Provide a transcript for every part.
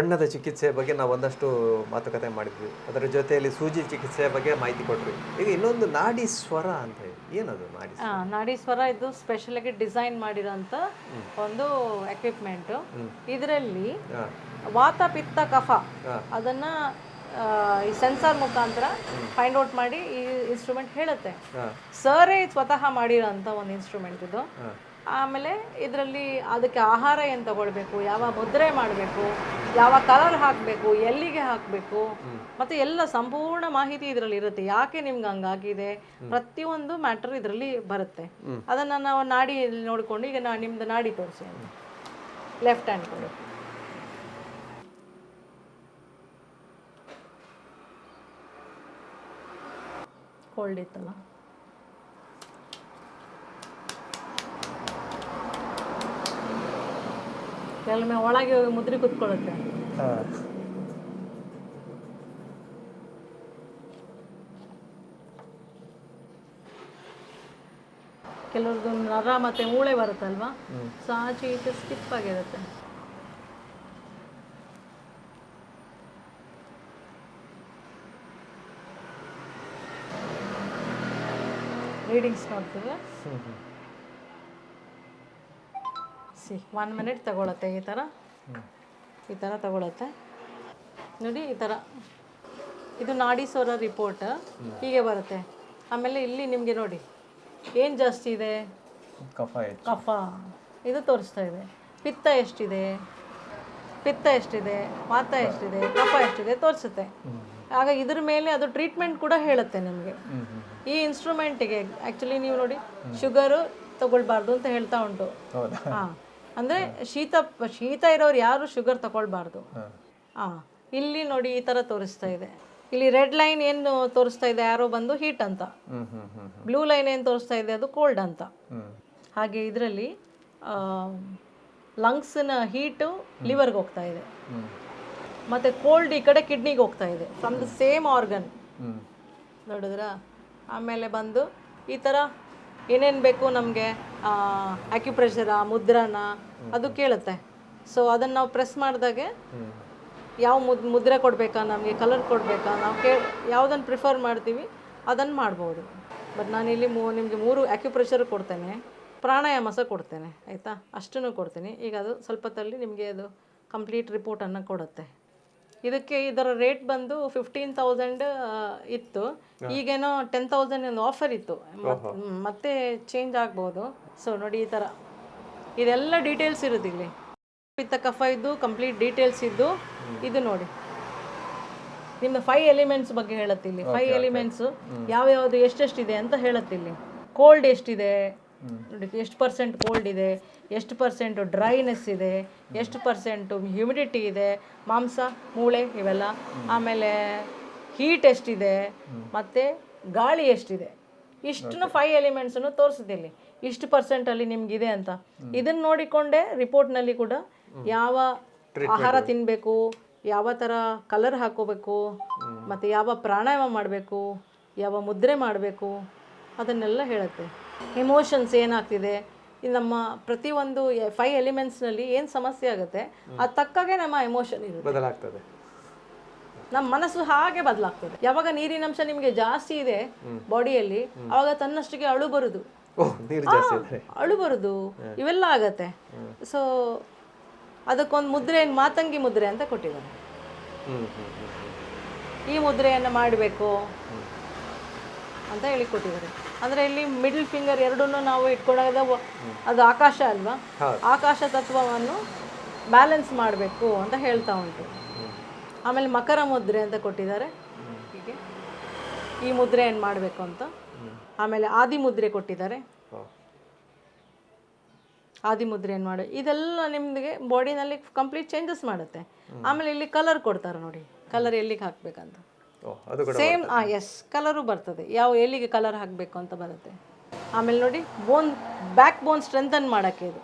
ಬಣ್ಣದ ಚಿಕಿತ್ಸೆಯ ಬಗ್ಗೆ ನಾವು ಒಂದಷ್ಟು ಮಾತುಕತೆ ಮಾಡಿದ್ವಿ. ಅದರ ಜೊತೆಯಲ್ಲಿ ಸೂಜಿ ಚಿಕಿತ್ಸೆಯ ಬಗ್ಗೆ ಮಾಹಿತಿ ಕೊಟ್ವಿ. ಈಗ ಇನ್ನೊಂದು ನಾಡಿ ಸ್ವರ ಅಂತ ಹೇಳಿ. ಏನದು ನಾಡಿ? ನಾಡಿ ಸ್ವರ ಇದು ಸ್ಪೆಷಲ್ ಆಗಿ ಡಿಸೈನ್ ಮಾಡಿರೋಂಥ ಒಂದು ಎಕ್ವಿಪ್ಮೆಂಟ್ ಇದರಲ್ಲಿ ವಾತ ಪಿತ್ತ ಕಫ. ಅದನ್ನ ಈ ಸೆನ್ಸಾರ್ ಮುಖಾಂತರ ಫೈಂಡ್ ಔಟ್ ಮಾಡಿ ಈ ಇನ್ಸ್ಟ್ರೂಮೆಂಟ್ ಹೇಳುತ್ತೆ. ಸರೇ ಸ್ವತಃ ಮಾಡಿರೋಂಥ ಒಂದು ಇನ್ಸ್ಟ್ರೂಮೆಂಟ್ ಇದು. ಆಮೇಲೆ ಇದರಲ್ಲಿ ಅದಕ್ಕೆ ಆಹಾರ ಏನು ತಗೊಳ್ಬೇಕು? ಯಾವ ಮುದ್ರೆ ಮಾಡಬೇಕು? ಯಾವ ಕಲರ್ ಹಾಕಬೇಕು? ಎಲ್ಲಿಗೆ ಹಾಕಬೇಕು? ಮತ್ತು ಎಲ್ಲ ಸಂಪೂರ್ಣ ಮಾಹಿತಿ ಇದರಲ್ಲಿ ಇರುತ್ತೆ. ಯಾಕೆ ನಿಮ್ಗೆ ಹಂಗಾಗಿದೆ? ಪ್ರತಿಯೊಂದು ಮ್ಯಾಟರ್ ಇದರಲ್ಲಿ ಬರುತ್ತೆ. ಅದನ್ನು ನಾವು ನಾಡಿ ನೋಡಿಕೊಂಡು ಈಗ ನಾ ನಿಮ್ದು ನಾಡಿ ತೋರಿಸಿ ಅಂತ. ಲೆಫ್ಟ್ ಹ್ಯಾಂಡ್ ಕೊಡು. ಕೋಲ್ಡ್ ಇತ್ತಲ್ಲ? ಕೆಲವೊಮ್ಮೆ ಒಳಗೆ ಹೋಗಿ ಮುದ್ರೆ ಕುತ್ಕೊಳ್ಳುತ್ತೆ. ಕೆಲವ್ರದ್ದು ನರ ಮತ್ತೆ ಮೂಳೆ ಬರುತ್ತಲ್ವಾ? ಸೊ ಆಚೆ ಈಚೆ ಸ್ಕಿಪ್ ಆಗಿರುತ್ತೆ. ರೀಡಿಂಗ್ಸ್ ನೋಡ್ತೀವಿ ಸಿ ಒನ್ ಮಿನಿಟ್ ತಗೊಳತ್ತೆ ಈ ಥರ ಈ ಥರ ತಗೊಳತ್ತೆ. ನೋಡಿ ಈ ಥರ ಇದು ನಾಡಿ ಸ್ವರ ರಿಪೋರ್ಟ್ ಹೀಗೆ ಬರುತ್ತೆ. ಆಮೇಲೆ ಇಲ್ಲಿ ನಿಮಗೆ ನೋಡಿ ಏನು ಜಾಸ್ತಿ ಇದೆ? ಕಫ ಕಫ. ಇದು ತೋರಿಸ್ತಾ ಇದೆ. ಪಿತ್ತ ಎಷ್ಟಿದೆ? ಪಿತ್ತ ಎಷ್ಟಿದೆ? ವಾತ ಎಷ್ಟಿದೆ? ಕಫ ಎಷ್ಟಿದೆ? ತೋರಿಸುತ್ತೆ. ಆಗ ಇದ್ರ ಮೇಲೆ ಅದು ಟ್ರೀಟ್ಮೆಂಟ್ ಕೂಡ ಹೇಳುತ್ತೆ ನಿಮಗೆ. ಈ ಇನ್ಸ್ಟ್ರೂಮೆಂಟಿಗೆ ಆ್ಯಕ್ಚುಲಿ ನೀವು ನೋಡಿ ಶುಗರು ತಗೊಳ್ಬಾರ್ದು ಅಂತ ಹೇಳ್ತಾ ಉಂಟು. ಹಾಂ. ಅಂದರೆ ಶೀತ ಶೀತ ಇರೋರು ಯಾರು ಶುಗರ್ ತಗೊಳ್ಬಾರ್ದು. ಹಾಂ. ಇಲ್ಲಿ ನೋಡಿ ಈ ಥರ ತೋರಿಸ್ತಾ ಇದೆ. ಇಲ್ಲಿ ರೆಡ್ ಲೈನ್ ಏನು ತೋರಿಸ್ತಾ ಇದೆ? ಯಾರೋ ಬಂದು ಹೀಟ್ ಅಂತ. ಬ್ಲೂ ಲೈನ್ ಏನು ತೋರಿಸ್ತಾ ಇದೆ? ಅದು ಕೋಲ್ಡ್ ಅಂತ. ಹಾಗೆ ಇದರಲ್ಲಿ ಲಂಗ್ಸ್ನ ಹೀಟು ಲಿವರ್ಗೆ ಹೋಗ್ತಾ ಇದೆ. ಮತ್ತೆ ಕೋಲ್ಡ್ ಈ ಕಡೆ ಕಿಡ್ನಿಗೆ ಹೋಗ್ತಾ ಇದೆ. ಫ್ರಮ್ ದ ಸೇಮ್ ಆರ್ಗನ್ ನೋಡಿದ್ರಾ? ಆಮೇಲೆ ಬಂದು ಈ ಥರ ಏನೇನು ಬೇಕು ನಮಗೆ? ಅಕ್ಯುಪ್ರೆಷರ ಮುದ್ರಾನ ಅದು ಕೇಳುತ್ತೆ. ಸೊ ಅದನ್ನು ನಾವು ಪ್ರೆಸ್ ಮಾಡಿದಾಗೆ ಯಾವ ಮುದ್ ಮುದ್ರೆ ಕೊಡಬೇಕಾ ನಮಗೆ ಕಲರ್ ಕೊಡಬೇಕಾ ನಾವು ಕೇ ಯಾವುದನ್ನು ಪ್ರಿಫರ್ ಮಾಡ್ತೀವಿ ಅದನ್ನು ಮಾಡ್ಬೋದು. ಬಟ್ ನಾನು ಇಲ್ಲಿ ಮೂ ನಿಮಗೆ ಮೂರು ಆಕ್ಯುಪ್ರೆಷರ್ ಕೊಡ್ತೇನೆ ಪ್ರಾಣಾಯಾಮ ಸಹ ಕೊಡ್ತೇನೆ ಆಯಿತಾ? ಅಷ್ಟನ್ನು ಕೊಡ್ತೀನಿ. ಈಗ ಅದು ಸ್ವಲ್ಪ ಹೊತ್ತಲ್ಲಿ ನಿಮಗೆ ಅದು ಕಂಪ್ಲೀಟ್ ರಿಪೋರ್ಟನ್ನು ಕೊಡುತ್ತೆ. ಇದಕ್ಕೆ ಇದರ ರೇಟ್ ಬಂದು ಫಿಫ್ಟೀನ್ ತೌಸಂಡ್ ಇತ್ತು. ಈಗೇನೋ ಟೆನ್ ತೌಸಂಡ್ ಒಂದು ಆಫರ್ ಇತ್ತು. ಮತ್ತೆ ಚೇಂಜ್ ಆಗ್ಬೋದು. ಸೊ ನೋಡಿ ಈ ಥರ ಇದೆಲ್ಲ ಡೀಟೇಲ್ಸ್ ಇರೋದು ಇಲ್ಲಿ. ಪಿತ್ತ ಕಫ ಇದ್ದು ಕಂಪ್ಲೀಟ್ ಡೀಟೇಲ್ಸ್ ಇದ್ದು ಇದು ನೋಡಿ. ನಿಮ್ದು ಫೈವ್ ಎಲಿಮೆಂಟ್ಸ್ ಬಗ್ಗೆ ಹೇಳತ್ತಿಲ್ಲಿ ಫೈವ್ ಎಲಿಮೆಂಟ್ಸ್ ಯಾವ್ಯಾವುದು ಎಷ್ಟೆಷ್ಟಿದೆ ಅಂತ ಹೇಳತ್ತಿಲ್ಲಿ ಕೋಲ್ಡ್ ಎಷ್ಟಿದೆ? ನೋಡಿ ಎಷ್ಟು ಪರ್ಸೆಂಟ್ ಕೋಲ್ಡ್ ಇದೆ ಎಷ್ಟು ಪರ್ಸೆಂಟು ಡ್ರೈನೆಸ್ ಇದೆ ಎಷ್ಟು ಪರ್ಸೆಂಟು ಹ್ಯುಮಿಡಿಟಿ ಇದೆ ಮಾಂಸ ಮೂಳೆ ಇವೆಲ್ಲ. ಆಮೇಲೆ ಹೀಟ್ ಎಷ್ಟಿದೆ ಮತ್ತು ಗಾಳಿ ಎಷ್ಟಿದೆ. ಇಷ್ಟನ್ನು ಫೈವ್ ಎಲಿಮೆಂಟ್ಸನ್ನು ತೋರಿಸಿದಿಲ್ಲಿ ಇಷ್ಟು ಪರ್ಸೆಂಟಲ್ಲಿ ನಿಮಗಿದೆ ಅಂತ. ಇದನ್ನು ನೋಡಿಕೊಂಡೇ ರಿಪೋರ್ಟ್ನಲ್ಲಿ ಕೂಡ ಯಾವ ಆಹಾರ ತಿನ್ನಬೇಕು ಯಾವ ಥರ ಕಲರ್ ಹಾಕೋಬೇಕು ಮತ್ತು ಯಾವ ಪ್ರಾಣಾಯಾಮ ಮಾಡಬೇಕು ಯಾವ ಮುದ್ರೆ ಮಾಡಬೇಕು ಅದನ್ನೆಲ್ಲ ಹೇಳುತ್ತೆ. ಎಮೋಷನ್ಸ್ ಏನಾಗ್ತಿದೆ? ನಮ್ಮ ನಮ್ಮ ಪ್ರತಿಯೊಂದು ಫೈವ್ ಎಲಿಮೆಂಟ್ಸ್ನಲ್ಲಿ ಏನು ಸಮಸ್ಯೆ ಆಗುತ್ತೆ ಅದು ತಕ್ಕಾಗೆ ನಮ್ಮ ಎಮೋಷನ್ ಇರುತ್ತೆ. ಬದಲಾಗ್ತದೆ. ನಮ್ಮ ಮನಸ್ಸು ಹಾಗೆ ಬದಲಾಗ್ತದೆ. ಯಾವಾಗ ನೀರಿನಂಶ ನಿಮಗೆ ಜಾಸ್ತಿ ಇದೆ ಬಾಡಿಯಲ್ಲಿ ಅವಾಗ ತನ್ನಷ್ಟಿಗೆ ಅಳು ಬರುದು. ಅಳು ಬರುದು. ಇವೆಲ್ಲ ಆಗತ್ತೆ. ಸೊ ಅದಕ್ಕೊಂದು ಮುದ್ರೆ ಮಾತಂಗಿ ಮುದ್ರೆ ಅಂತ ಕೊಟ್ಟಿದ್ದಾರೆ. ಈ ಮುದ್ರೆಯನ್ನು ಮಾಡಬೇಕು ಅಂತ ಹೇಳಿ ಕೊಟ್ಟಿದ್ದಾರೆ ಅಂದರೆ ಇಲ್ಲಿ ಮಿಡ್ಲ್ ಫಿಂಗರ್ ಎರಡನ್ನೂ ನಾವು ಇಟ್ಕೊಂಡಾಗ ಅದು ಆಕಾಶ ಅಲ್ವಾ? ಆಕಾಶ ತತ್ವವನ್ನು ಬ್ಯಾಲೆನ್ಸ್ ಮಾಡಬೇಕು ಅಂತ ಹೇಳ್ತಾ ಉಂಟು. ಆಮೇಲೆ ಮಕರ ಮುದ್ರೆ ಅಂತ ಕೊಟ್ಟಿದ್ದಾರೆ. ಹೀಗೆ. ಈ ಮುದ್ರೆ ಏನು ಮಾಡಬೇಕು ಅಂತ? ಆಮೇಲೆ ಆದಿ ಮುದ್ರೆ ಕೊಟ್ಟಿದ್ದಾರೆ. ಆದಿ ಮುದ್ರೆ ಏನು ಮಾಡಿ ಇದೆಲ್ಲ ನಿಮಗೆ ಬಾಡಿನಲ್ಲಿ ಕಂಪ್ಲೀಟ್ ಚೇಂಜಸ್ ಮಾಡುತ್ತೆ. ಆಮೇಲೆ ಇಲ್ಲಿ ಕಲರ್ ಕೊಡ್ತಾರೆ ನೋಡಿ. ಕಲರ್ ಎಲ್ಲಿಗೆ ಹಾಕಬೇಕಂತ? ಅದು ಕೂಡ ಸೇಮ್ ಆ ಎಸ್ ಕಲರು ಬರ್ತದೆ. ಯಾವ ಎಲ್ಲಿಗೆ ಕಲರ್ ಹಾಕಬೇಕು ಅಂತ ಬರುತ್ತೆ. ಆಮೇಲೆ ನೋಡಿ ಬೋನ್ ಬ್ಯಾಕ್ ಬೋನ್ ಸ್ಟ್ರೆಂಥನ್ ಮಾಡೋಕ್ಕೆ ಇದು.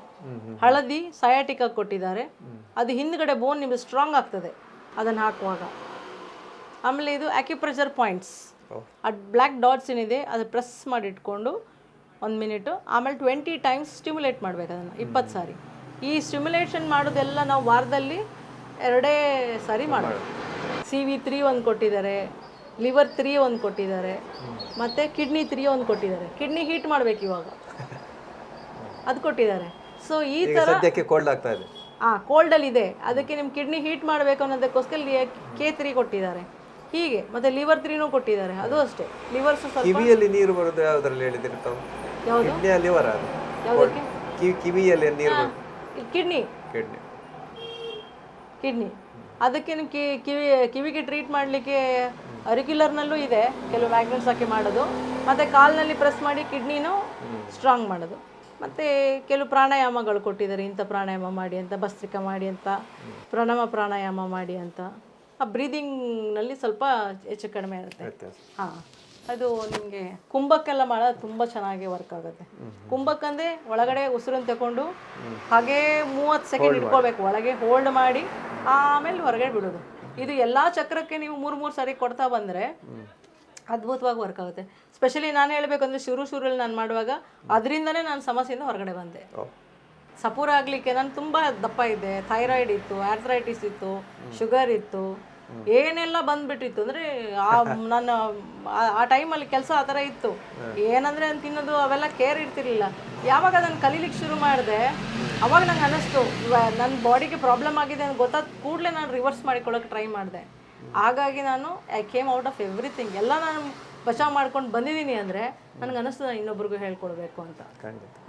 ಹಳದಿ ಸಯಾಟಿಕ ಕೊಟ್ಟಿದ್ದಾರೆ. ಅದು ಹಿಂದ್ಗಡೆ ಬೋನ್ ನಿಮಗೆ ಸ್ಟ್ರಾಂಗ್ ಆಗ್ತದೆ ಅದನ್ನು ಹಾಕುವಾಗ. ಆಮೇಲೆ ಇದು ಆಕ್ಯುಪ್ರೆಷರ್ ಪಾಯಿಂಟ್ಸ್ ಅದು ಬ್ಲ್ಯಾಕ್ ಡಾಟ್ಸ್ ಏನಿದೆ ಅದು ಪ್ರೆಸ್ ಮಾಡಿ ಇಟ್ಕೊಂಡು ಒಂದು ಮಿನಿಟು ಆಮೇಲೆ ಟ್ವೆಂಟಿ ಟೈಮ್ಸ್ ಸ್ಟಿಮ್ಯುಲೇಟ್ ಮಾಡಬೇಕು ಅದನ್ನು ಇಪ್ಪತ್ತು ಸಾರಿ. ಈ ಸ್ಟಿಮ್ಯುಲೇಷನ್ ಮಾಡೋದೆಲ್ಲ ನಾವು ವಾರದಲ್ಲಿ ಎರಡೇ ಸಾರಿ ಮಾಡೋದು ಸಿ ವಿ ತ್ರೀ ಒಂದು ಕೊಟ್ಟಿದ್ದಾರೆ ಲಿವರ್ ತ್ರೀ ಒಂದು ಕೊಟ್ಟಿದ್ದಾರೆ ಮತ್ತು ಕಿಡ್ನಿ ತ್ರೀ ಒಂದು ಕೊಟ್ಟಿದ್ದಾರೆ. ಕಿಡ್ನಿ ಹೀಟ್ ಮಾಡಬೇಕು ಇವಾಗ. ಅದು ಕೊಟ್ಟಿದ್ದಾರೆ. ಸೊ ಈ ಥರ ಕೋಲ್ಡ್ ಆಗ್ತಾ ಇದೆ. ಹಾಂ ಕೋಲ್ಡಲ್ಲಿ ಇದೆ. ಅದಕ್ಕೆ ನಿಮ್ಮ ಕಿಡ್ನಿ ಹೀಟ್ ಮಾಡಬೇಕು ಅನ್ನೋದಕ್ಕೋಸ್ಕರ ಕೆ ತ್ರೀ ಕೊಟ್ಟಿದ್ದಾರೆ. ಹೀಗೆ ಮತ್ತೆ ಲಿವರ್ ತ್ರೀನೂ ಕೊಟ್ಟಿದ್ದಾರೆ. ಅದು ಅಷ್ಟೇ. ಲಿವರ್ಸ್ ಸ್ವಲ್ಪ ಕಿವಿಯಲ್ಲಿ ನೀರು ಬರೋದು ಯಾವುದ್ರಲ್ಲಿ ಹೇಳಿದಿರಿ ತಾವು? ಕಿಡ್ನಿಯ ಲಿವರ್ ಯಾವುದಕ್ಕೆ? ಕಿವಿಯಲ್ಲಿ ನೀರು ಕಿಡ್ನಿ ಕಿಡ್ನಿ ಕಿಡ್ನಿ ಅದಕ್ಕೆ ಕಿವಿ ಕಿವಿಗೆ ಟ್ರೀಟ್ ಮಾಡಲಿಕ್ಕೆ ರೆಗ್ಯುಲರ್ನಲ್ಲೂ ಇದೆ. ಕೆಲವು ಮ್ಯಾಗ್ನೆಟ್ಸ್ ಹಾಕಿ ಮಾಡೋದು. ಮತ್ತು ಕಾಲ್ನಲ್ಲಿ ಪ್ರೆಸ್ ಮಾಡಿ ಕಿಡ್ನಿನೂ ಸ್ಟ್ರಾಂಗ್ ಮಾಡೋದು. ಮತ್ತು ಕೆಲವು ಪ್ರಾಣಾಯಾಮಗಳು ಕೊಟ್ಟಿದ್ದಾರೆ. ಇಂಥ ಪ್ರಾಣಾಯಾಮ ಮಾಡಿ ಅಂತ ಭಸ್ತ್ರಿಕ ಮಾಡಿ ಅಂತ ಪ್ರಣಾಮ ಪ್ರಾಣಾಯಾಮ ಮಾಡಿ ಅಂತ. ಆ ಬ್ರೀದಿಂಗ್ನಲ್ಲಿ ಸ್ವಲ್ಪ ಹೆಚ್ಚು ಕಡಿಮೆ ಇರುತ್ತೆ. ಹಾಂ. ಅದು ನಿಮಗೆ ಕುಂಭಕ್ಕೆಲ್ಲ ಮಾಡೋದು ತುಂಬ ಚೆನ್ನಾಗಿ ವರ್ಕ್ ಆಗುತ್ತೆ. ಕುಂಭಕ್ಕಂದ್ರೆ ಒಳಗಡೆ ಉಸಿರನ್ನು ತಗೊಂಡು ಹಾಗೇ ಮೂವತ್ತು ಸೆಕೆಂಡ್ ಇಟ್ಕೋಬೇಕು. ಒಳಗೆ ಹೋಲ್ಡ್ ಮಾಡಿ ಆಮೇಲೆ ಹೊರಗಡೆ ಬಿಡೋದು. ಇದು ಎಲ್ಲ ಚಕ್ರಕ್ಕೆ ನೀವು ಮೂರು ಮೂರು ಸಾರಿ ಕೊಡ್ತಾ ಬಂದರೆ ಅದ್ಭುತವಾಗಿ ವರ್ಕ್ ಆಗುತ್ತೆ. ಸ್ಪೆಷಲಿ ನಾನು ಹೇಳಬೇಕಂದ್ರೆ ಶುರು ಶುರುಯಲ್ಲಿ ನಾನು ಮಾಡುವಾಗ ಅದರಿಂದನೇ ನಾನು ಸಮಸ್ಯೆಯಿಂದ ಹೊರಗಡೆ ಬಂದೆ. ಸಪೂರ ಆಗಲಿಕ್ಕೆ ನಾನು ತುಂಬ ದಪ್ಪ ಇದ್ದೆ. ಥೈರಾಯ್ಡ್ ಇತ್ತು ಆರ್ಥ್ರೈಟಿಸ್ ಇತ್ತು ಶುಗರ್ ಇತ್ತು. ಏನೆಲ್ಲ ಬಂದ್ಬಿಟ್ಟಿತ್ತು ಅಂದ್ರೆ ಆ ನನ್ನ ಆ- ಟೈಮಲ್ಲಿ ಕೆಲಸ ಆ ಥರ ಇತ್ತು. ಏನಂದ್ರೆ ನಾನು ತಿನ್ನೋದು ಅವೆಲ್ಲ ಕೇರ್ ಇರ್ತಿರ್ಲಿಲ್ಲ. ಯಾವಾಗ ನಾನು ಕಲೀಲಿಕ್ಕೆ ಶುರು ಮಾಡಿದೆ, ಅವಾಗ ನಂಗೆ ಅನ್ನಿಸ್ತು, ಇವ- ನನ್ನ ಬಾಡಿಗೆ ಪ್ರಾಬ್ಲಮ್ ಆಗಿದೆ ಅಂತ ಗೊತ್ತಾದ ಕೂಡಲೇ ನಾನು ರಿವರ್ಸ್ ಮಾಡಿಕೊಳ್ಳೋಕೆ ಟ್ರೈ ಮಾಡಿದೆ. ಹಾಗಾಗಿ ನಾನು I came out of everything ಎಲ್ಲ ನಾನು ಬಚಾವ್ ಮಾಡ್ಕೊಂಡು ಬಂದಿದ್ದೀನಿ ಅಂದರೆ ನನಗೆ ಅನಿಸ್ತದೆ ನಾನು ಇನ್ನೊಬ್ರಿಗೂ ಹೇಳ್ಕೊಡ್ಬೇಕು ಅಂತ.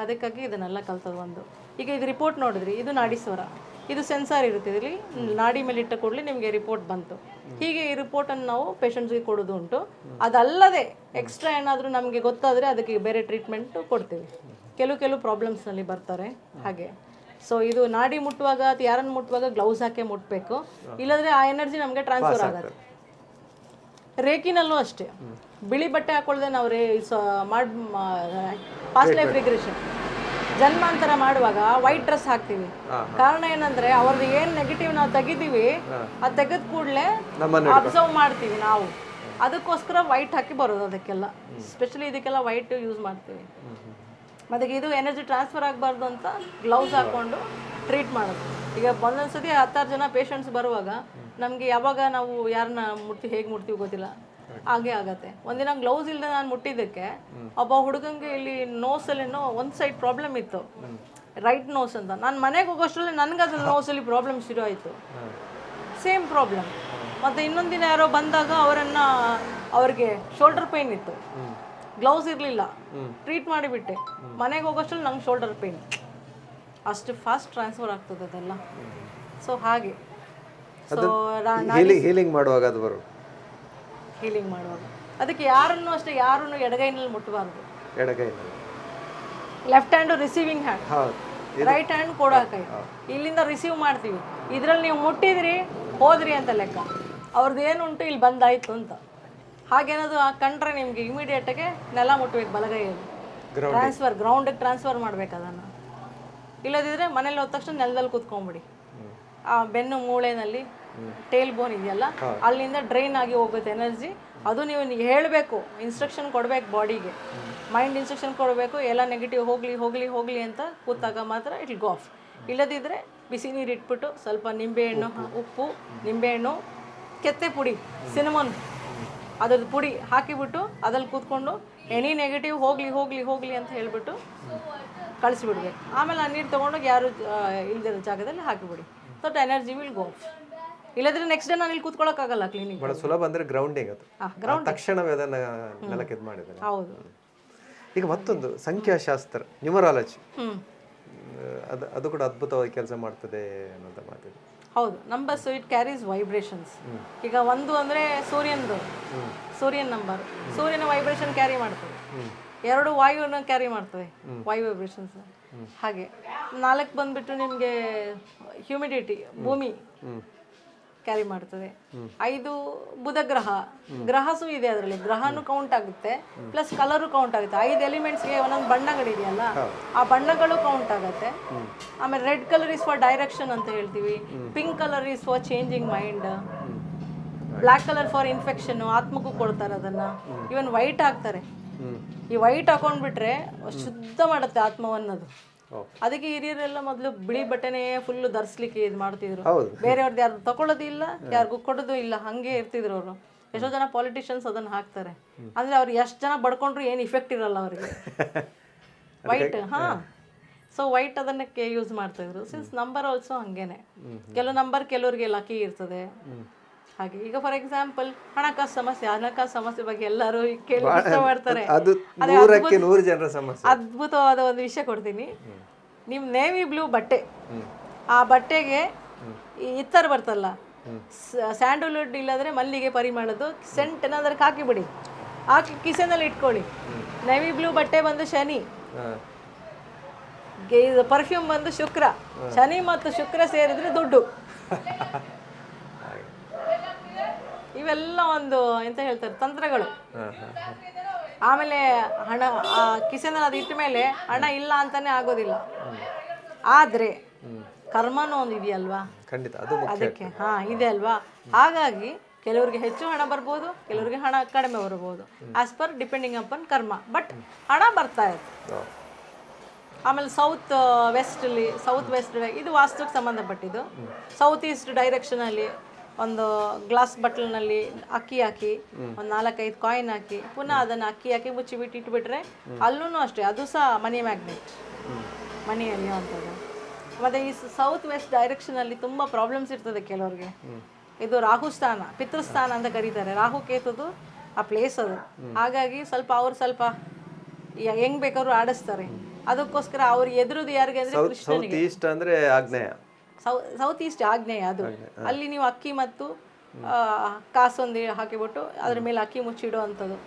ಅದಕ್ಕಾಗಿ ಇದನ್ನೆಲ್ಲ ಕಲ್ತದ್ದು ಒಂದು. ಈಗ ಇದು ರಿಪೋರ್ಟ್ ನೋಡಿದ್ರಿ ಇದು ನಾಡಿ ಸ್ವರ. ಇದು ಸೆನ್ಸಾರ್ ಇರುತ್ತೆ ಇಲ್ಲಿ ನಾಡಿ ಮೇಲೆ ಇಟ್ಟ ಕೂಡಲೇ ನಿಮಗೆ ರಿಪೋರ್ಟ್ ಬಂತು. ಹೀಗೆ ಈ ರಿಪೋರ್ಟನ್ನು ನಾವು ಪೇಷಂಟ್ಸ್ಗೆ ಕೊಡೋದು ಉಂಟು. ಅದಲ್ಲದೆ ಎಕ್ಸ್ಟ್ರಾ ಏನಾದರೂ ನಮಗೆ ಗೊತ್ತಾದರೆ ಅದಕ್ಕೆ ಬೇರೆ ಟ್ರೀಟ್ಮೆಂಟು ಕೊಡ್ತೀವಿ. ಕೆಲವು ಕೆಲವು ಪ್ರಾಬ್ಲಮ್ಸ್ನಲ್ಲಿ ಬರ್ತಾರೆ ಹಾಗೆ. ಸೊ ಇದು ನಾಡಿ ಮುಟ್ಟುವಾಗ ಅಥವಾ ಯಾರನ್ನು ಮುಟ್ಟುವಾಗ ಗ್ಲೌಸ್ ಹಾಕಿ ಮುಟ್ಟಬೇಕು ಇಲ್ಲದ್ರೆ ಆ ಎನರ್ಜಿ ನಮಗೆ ಟ್ರಾನ್ಸ್ಫರ್ ಆಗುತ್ತೆ. ರೇಕಿನಲ್ಲೂ ಅಷ್ಟೇ. ಬಿಳಿ ಬಟ್ಟೆ ಹಾಕೊಳ್ಳದೆ ನಾವು ರೇ ಮಾಡ್ ಪಾಸ್ಟ್ ಲೈಫ್ ರಿಗ್ರೆಷನ್ ಜನ್ಮಾಂತರ ಮಾಡುವಾಗ ವೈಟ್ ಡ್ರೆಸ್ ಹಾಕ್ತೀವಿ. ಕಾರಣ ಏನಂದ್ರೆ ಅವ್ರದ್ದು ಏನ್ ನೆಗೆಟಿವ್ ನಾವು ತೆಗಿತೀವಿ ಅದು ತೆಗೆದ ಕೂಡಲೇ ಅಬ್ಸರ್ವ್ ಮಾಡ್ತೀವಿ ನಾವು. ಅದಕ್ಕೋಸ್ಕರ ವೈಟ್ ಹಾಕಿ ಬರೋದು ಅದಕ್ಕೆಲ್ಲ ಸ್ಪೆಷಲಿ ಇದಕ್ಕೆಲ್ಲ ವೈಟ್ ಯೂಸ್ ಮಾಡ್ತೀವಿ. ಮತ್ತೆ ಇದು ಎನರ್ಜಿ ಟ್ರಾನ್ಸ್ಫರ್ ಆಗಬಾರ್ದು ಅಂತ ಗ್ಲೌಸ್ ಹಾಕೊಂಡು ಟ್ರೀಟ್ ಮಾಡೋದು. ಈಗ ಒಂದೊಂದ್ಸತಿ ಹತ್ತಾರು ಜನ ಪೇಷಂಟ್ಸ್ ಬರುವಾಗ ನಮಗೆ ಯಾವಾಗ ನಾವು ಯಾರನ್ನ ಮುಟ್ಟಿ ಹೇಗೆ ಮುಟ್ತೀವಿ ಗೊತ್ತಿಲ್ಲ. ಹಾಗೆ ಆಗತ್ತೆ. ಒಂದಿನ ಗ್ಲೌಸ್ ಇಲ್ಲದೆ ನಾನು ಮುಟ್ಟಿದ್ದಕ್ಕೆ ಒಬ್ಬ ಹುಡುಗಂಗೆ ಇಲ್ಲಿ ನೋಸಲ್ಲೇನೋ ಒಂದು ಸೈಡ್ ಪ್ರಾಬ್ಲಮ್ ಇತ್ತು. ರೈಟ್ ನೋಸ್ ಅಂತ. ನಾನು ಮನೆಗೆ ಹೋಗೋಷ್ಟರಲ್ಲಿ ನನಗೆ ಅದ್ರ ನೋಸಲ್ಲಿ ಪ್ರಾಬ್ಲಮ್ ಶುರು ಆಯಿತು. ಸೇಮ್ ಪ್ರಾಬ್ಲಮ್ ಮತ್ತು ಇನ್ನೊಂದು ದಿನ ಯಾರೋ ಬಂದಾಗ ಅವರನ್ನು ಅವ್ರಿಗೆ ಶೋಲ್ಡರ್ ಪೇಯ್ನ್ ಇತ್ತು. ಗ್ಲೌಸ್ ಇರಲಿಲ್ಲ. ಟ್ರೀಟ್ ಮಾಡಿಬಿಟ್ಟೆ. ಮನೆಗೆ ಹೋಗೋಷ್ಟರಲ್ಲಿ ನಂಗೆ ಶೋಲ್ಡರ್ ಪೇಯ್ನ್ ಅಷ್ಟು ಫಾಸ್ಟ್ ಟ್ರಾನ್ಸ್ಫರ್ ಆಗ್ತದೆ ಅದೆಲ್ಲ. ಸೊ ಹಾಗೆ. ಸೊ ಹೀಲಿಂಗ್ ಹೀಲಿಂಗ್ ಮಾಡುವಾಗ ಅದು ಬರು. ಹೀಲಿಂಗ್ ಮಾಡುವಾಗ. ಅದಕ್ಕೆ ಯಾರನ್ನು ಅಷ್ಟೇ ಯಾರನ್ನು ಎಡಗೈನಲ್ಲಿ ಮುಟ್ಟಬಾರ್ದು ಎಡಗೈನಲ್ಲಿ. ಲೆಫ್ಟ್ ಹ್ಯಾಂಡ್ ರಿಸೀವಿಂಗ್ ಹ್ಯಾಂಡ್ ಹೌದು. ರೈಟ್ ಹ್ಯಾಂಡ್ ಕೊಡೋ ಕೈ. ಇಲ್ಲಿಂದ ರಿಸೀವ್ ಮಾಡ್ತೀವಿ. ಇದರಲ್ಲಿ ನೀವು ಮುಟ್ಟಿದ್ರಿ ಹೋದ್ರಿ ಅಂತ ಲೆಕ್ಕ. ಅವ್ರದ್ದು ಏನುಂಟು ಇಲ್ಲಿ ಬಂದಾಯ್ತು ಅಂತ. ಹಾಗೇನದು ಆ ಕಂಡ್ರೆ ನಿಮಗೆ ಇಮಿಡಿಯೇಟಾಗೆ ನೆಲ ಮುಟ್ಬೇಕು ಬಲಗೈಯಲ್ಲಿ. ಟ್ರಾನ್ಸ್ಫರ್ ಗ್ರೌಂಡಿಗೆ ಟ್ರಾನ್ಸ್ಫರ್ ಮಾಡ್ಬೇಕು ಅದನ್ನು. ಇಲ್ಲದಿದ್ರೆ ಮನೇಲಿ ಹೋದ ತಕ್ಷಣ ನೆಲದಲ್ಲಿ ಕೂತ್ಕೊಂಬಿಡಿ. ಆ ಬೆನ್ನು ಮೂಳೆನಲ್ಲಿ ಟೇಲ್ ಬೋನ್ ಇದೆಯಲ್ಲ ಅಲ್ಲಿಂದ ಡ್ರೈನ್ ಆಗಿ ಹೋಗುತ್ತೆ ಎನರ್ಜಿ ಅದು ನೀವು ಹೇಳಬೇಕು ಇನ್ಸ್ಟ್ರಕ್ಷನ್ ಕೊಡಬೇಕು ಬಾಡಿಗೆ ಮೈಂಡ್ ಇನ್ಸ್ಟ್ರಕ್ಷನ್ ಕೊಡಬೇಕು ಎಲ್ಲ ನೆಗೆಟಿವ್ ಹೋಗಲಿ ಹೋಗಲಿ ಹೋಗಲಿ ಅಂತ ಕೂತಾಗ ಮಾತ್ರ ಇಟ್ ಗೋ ಆಫ್ ಇಲ್ಲದಿದ್ದರೆ ಬಿಸಿ ನೀರು ಇಟ್ಬಿಟ್ಟು ಸ್ವಲ್ಪ ನಿಂಬೆಹಣ್ಣು ಉಪ್ಪು. ನಿಂಬೆಹಣ್ಣು ಕೆತ್ತೆ ಪುಡಿ ಸಿನಮನ್ ಅದ್ರದ್ದು ಪುಡಿ ಹಾಕಿಬಿಟ್ಟು ಅದ್ರಲ್ಲಿ ಕೂತ್ಕೊಂಡು ಎನಿ ನೆಗೆಟಿವ್ ಹೋಗಲಿ ಹೋಗಲಿ ಹೋಗಲಿ ಅಂತ ಹೇಳಿಬಿಟ್ಟು ಕಳಿಸಿಬಿಡ್ಬೇಕು. ಆಮೇಲೆ ಆ ನೀರು ತೊಗೊಂಡೋಗಿ ಯಾರು ಇಲ್ಲದಿರೋ ಜಾಗದಲ್ಲಿ ಹಾಕಿಬಿಡಿ. That energy will go off ಇಲ್ಲದ್ರೆ ನೆಕ್ಸ್ಟ್ ಡೇ ನಾನು ಇಲ್ಲಿ ಕೂತ್ಕೊಳ್ಳೋಕ್ಕಾಗಲ್ಲ ಕ್ಲಿನಿಕ್ ಬಹಳ ಸುಲಭ ಅಂದ್ರೆ ಗ್ರೌಂಡಿಂಗ್ ಅದು. ತಕ್ಷಣವೇ ಅದನ್ನ ನೆಲಕ್ಕೆ ಇದು ಮಾಡಿದ್ದಾನೆ ಹೌದು. ಈಗ ಮತ್ತೊಂದು ಸಂಖ್ಯಾಶಾಸ್ತ್ರ ನ್ಯೂಮರಾಲಜಿ ಅದು ಅದು ಕೂಡ ಅದ್ಭುತವಾಗಿ ಕೆಲಸ ಮಾಡ್ತದೆ ಅನ್ನೋಂಥ ಮಾತಿದೆ ಹೌದು ನಂಬರ್ಸ್ ಇಟ್ ಕ್ಯಾರೀಸ್ ವೈಬ್ರೇಷನ್ಸ್ ಈಗ ಒಂದು ಅಂದರೆ ಸೂರ್ಯನದು ಸೂರ್ಯನ ನಂಬರ್ ಸೂರ್ಯನ ವೈಬ್ರೇಷನ್ ಕ್ಯಾರಿ ಮಾಡ್ತದೆ. ಎರಡು ವಾಯುವನ್ನು ಕ್ಯಾರಿ ಮಾಡ್ತದೆ ವಾಯು ವೈಬ್ರೇಷನ್ಸ್ ಹಾಗೆ ನಾಲ್ಕು ಬಂದ್ಬಿಟ್ಟು ನಿಮಗೆ ಹ್ಯೂಮಿಡಿಟಿ ಭೂಮಿ. ಕ್ಯಾರಿ ಮಾಡ್ತದೆ. ಐದು ಬುಧ ಗ್ರಹ. ಗ್ರಹಸು ಇದೆ ಅದರಲ್ಲಿ. ಗ್ರಹನು ಕೌಂಟ್ ಆಗುತ್ತೆ. ಪ್ಲಸ್ ಕಲರು ಕೌಂಟ್ ಆಗುತ್ತೆ. ಐದು ಎಲಿಮೆಂಟ್ಸ್ಗೆ ಒಂದೊಂದು ಬಣ್ಣಗಳಿದೆಯಲ್ಲ ಆ ಬಣ್ಣಗಳು ಕೌಂಟ್ ಆಗುತ್ತೆ. ಆಮೇಲೆ red colour is for direction ಅಂತ ಹೇಳ್ತೀವಿ. Pink colour is for changing mind black colour for infection ಆತ್ಮಕ್ಕೂ ಕೊಡ್ತಾರೆ ಅದನ್ನ. ಇವನ್ ವೈಟ್ ಹಾಕ್ತಾರೆ. ಈ ವೈಟ್ ಹಾಕೊಂಡ್ಬಿಟ್ರೆ ಶುದ್ಧ ಮಾಡುತ್ತೆ ಆತ್ಮವನ್ನದು. ಅದಕ್ಕೆ ಹಿರಿಯರೆಲ್ಲ ಮೊದಲು ಬಿಳಿ ಬಟ್ಟೆನೇ ಫುಲ್ ಧರಿಸ್ಲಿಕ್ಕೆ ಇದು ಮಾಡ್ತಿದ್ರು. ಬೇರೆಯವ್ರದ್ದು ಯಾರು ತಗೊಳ್ಳೋದು ಇಲ್ಲ ಯಾರಿಗೂ ಕೊಡೋದು ಇಲ್ಲ ಹಂಗೆ ಇರ್ತಿದ್ರು ಅವರು. ಎಷ್ಟೋ ಜನ ಪಾಲಿಟಿಷಿಯನ್ಸ್ ಅದನ್ನ ಹಾಕ್ತಾರೆ. ಅಂದ್ರೆ ಅವ್ರು ಎಷ್ಟು ಜನ ಬಡ್ಕೊಂಡ್ರು ಏನು ಇಫೆಕ್ಟ್ ಇರಲ್ಲ ಅವರಿಗೆ. ವೈಟ್ ಹಾ. ಸೊ ವೈಟ್ ಅದನ್ನಕ್ಕೆ ಯೂಸ್ ಮಾಡ್ತಾ ಇದ್ರು. ಸಿನ್ಸ್ ನಂಬರ್ ಆಲ್ಸೋ ಹಂಗೇನೆ. ಕೆಲವು ನಂಬರ್ ಕೆಲವ್ರಿಗೆ ಲಕ್ಕಿ ಇರ್ತದೆ. ಹಾಗೆ ಈಗ ಫಾರ್ ಎಕ್ಸಾಂಪಲ್ ಹಣಕಾಸು ಸಮಸ್ಯೆ ಹಣಕಾಸು ಸಮಸ್ಯೆ ಬಗ್ಗೆ ಎಲ್ಲರೂ ಕೇಳಿ ಮಾಡ್ತಾರೆ ಅದು ನೂರಕ್ಕೆ ನೂರು ಜನರ ಸಮಸ್ಯೆ. ಅದ್ಭುತವಾದ ಒಂದು ವಿಷಯ ಕೊಡ್ತೀನಿ. ನಿಮ್ಮ ನೇವಿ ಬ್ಲೂ ಬಟ್ಟೆ. ಆ ಬಟ್ಟೆಗೆ ಈ ಇತ್ತರ್ ಬರ್ತಲ್ಲ. ಸ್ಯಾಂಡಲ್ವುಡ್ ಇಲ್ಲಾದ್ರೆ ಮಲ್ಲಿಗೆ ಪರಿಮಳದ್ದು ಸೆಂಟ್ ಏನಾದ್ರೂ ಹಾಕಿಬಿಡಿ. ಹಾಕಿ ಕಿಸೆನಲ್ಲಿ ಇಟ್ಕೊಳ್ಳಿ. ನೇವಿ ಬ್ಲೂ ಬಟ್ಟೆ ಬಂದು ಶನಿ. ಪರ್ಫ್ಯೂಮ್ ಬಂದು ಶುಕ್ರ. ಶನಿ ಮತ್ತು ಶುಕ್ರ ಸೇರಿದ್ರೆ ದುಡ್ಡು. ಇವೆಲ್ಲ ಒಂದು ಎಂತ ಹೇಳ್ತಾರೆ ತಂತ್ರಗಳು. ಆಮೇಲೆ ಹಣ ಆ ಕಿಸೆನಲ್ಲಿ ಅದು ಇಟ್ಟ ಮೇಲೆ ಹಣ ಇಲ್ಲ ಅಂತಾನೆ ಆಗೋದಿಲ್ಲ. ಆದ್ರೆ ಕರ್ಮನೂ ಒಂದು ಇದೆಯಲ್ವಾ? ಖಂಡಿತ ಅದಕ್ಕೆ ಹಾ ಇದೆ ಅಲ್ವಾ? ಹಾಗಾಗಿ ಕೆಲವರಿಗೆ ಹೆಚ್ಚು ಹಣ ಬರ್ಬೋದು ಕೆಲವರಿಗೆ ಹಣ ಕಡಿಮೆ ಬರ್ಬೋದು. ಆಸ್ ಪರ್ ಡಿಪೆಂಡಿಂಗ್ ಅಪನ್ ಕರ್ಮ ಬಟ್ ಹಣ ಬರ್ತಾ ಇರುತ್ತೆ. ಆಮೇಲೆ ಸೌತ್ ವೆಸ್ಟಲ್ಲಿ ಸೌತ್ ವೆಸ್ಟ್ ಇದು ವಾಸ್ತುಕ್ಕೆ ಸಂಬಂಧಪಟ್ಟಿದ್ದು. ಸೌತ್ ಈಸ್ಟ್ ಡೈರೆಕ್ಷನಲ್ಲಿ ಒಂದು ಗ್ಲಾಸ್ ಬಟ್ಲ್ನಲ್ಲಿ ಅಕ್ಕಿ ಹಾಕಿ ಒಂದು ನಾಲ್ಕೈದು ಕಾಯಿನ್ ಹಾಕಿ ಪುನಃ ಅದನ್ನು ಅಕ್ಕಿ ಹಾಕಿ ಮುಚ್ಚಿಬಿಟ್ಟು ಇಟ್ಬಿಟ್ರೆ ಅಲ್ಲೂ ಅಷ್ಟೇ ಅದು ಸಹ ಮನಿ ಮ್ಯಾಗ್ನೆಟ್ ಮನಿ ಎಳೆಯುವಂಥದ್ದು. ಮತ್ತು ಈ ಸೌತ್ ವೆಸ್ಟ್ ಡೈರೆಕ್ಷನಲ್ಲಿ ತುಂಬ ಪ್ರಾಬ್ಲಮ್ಸ್ ಇರ್ತದೆ ಕೆಲವ್ರಿಗೆ. ಇದು ರಾಹು ಸ್ಥಾನ ಪಿತೃಸ್ಥಾನ ಅಂತ ಕರೀತಾರೆ. ರಾಹು ಕೇತುದು ಆ ಪ್ಲೇಸ್ ಅದು. ಹಾಗಾಗಿ ಸ್ವಲ್ಪ ಅವ್ರು ಸ್ವಲ್ಪ ಹೆಂಗ್ ಬೇಕಾದ್ರು ಆಡಿಸ್ತಾರೆ. ಅದಕ್ಕೋಸ್ಕರ ಅವ್ರು ಎದುರುದು ಯಾರಿಗೆ ಅಂದ್ರೆ ಈಸ್ಟ್ ಅಂದ್ರೆ ಆಗ್ನೇಯ. ಸೌತ್ ಈಸ್ಟ್ ಆಗ್ನೇಯ ಅದು. ಅಲ್ಲಿ ನೀವು ಅಕ್ಕಿ ಮತ್ತು ಆ, ಕಾಸೊಂದು ಹಾಕಿಬಿಟ್ಟು ಅದ್ರ ಮೇಲೆ ಅಕ್ಕಿ ಮುಚ್ಚಿಡೋ ಅಂಥದ್ದು.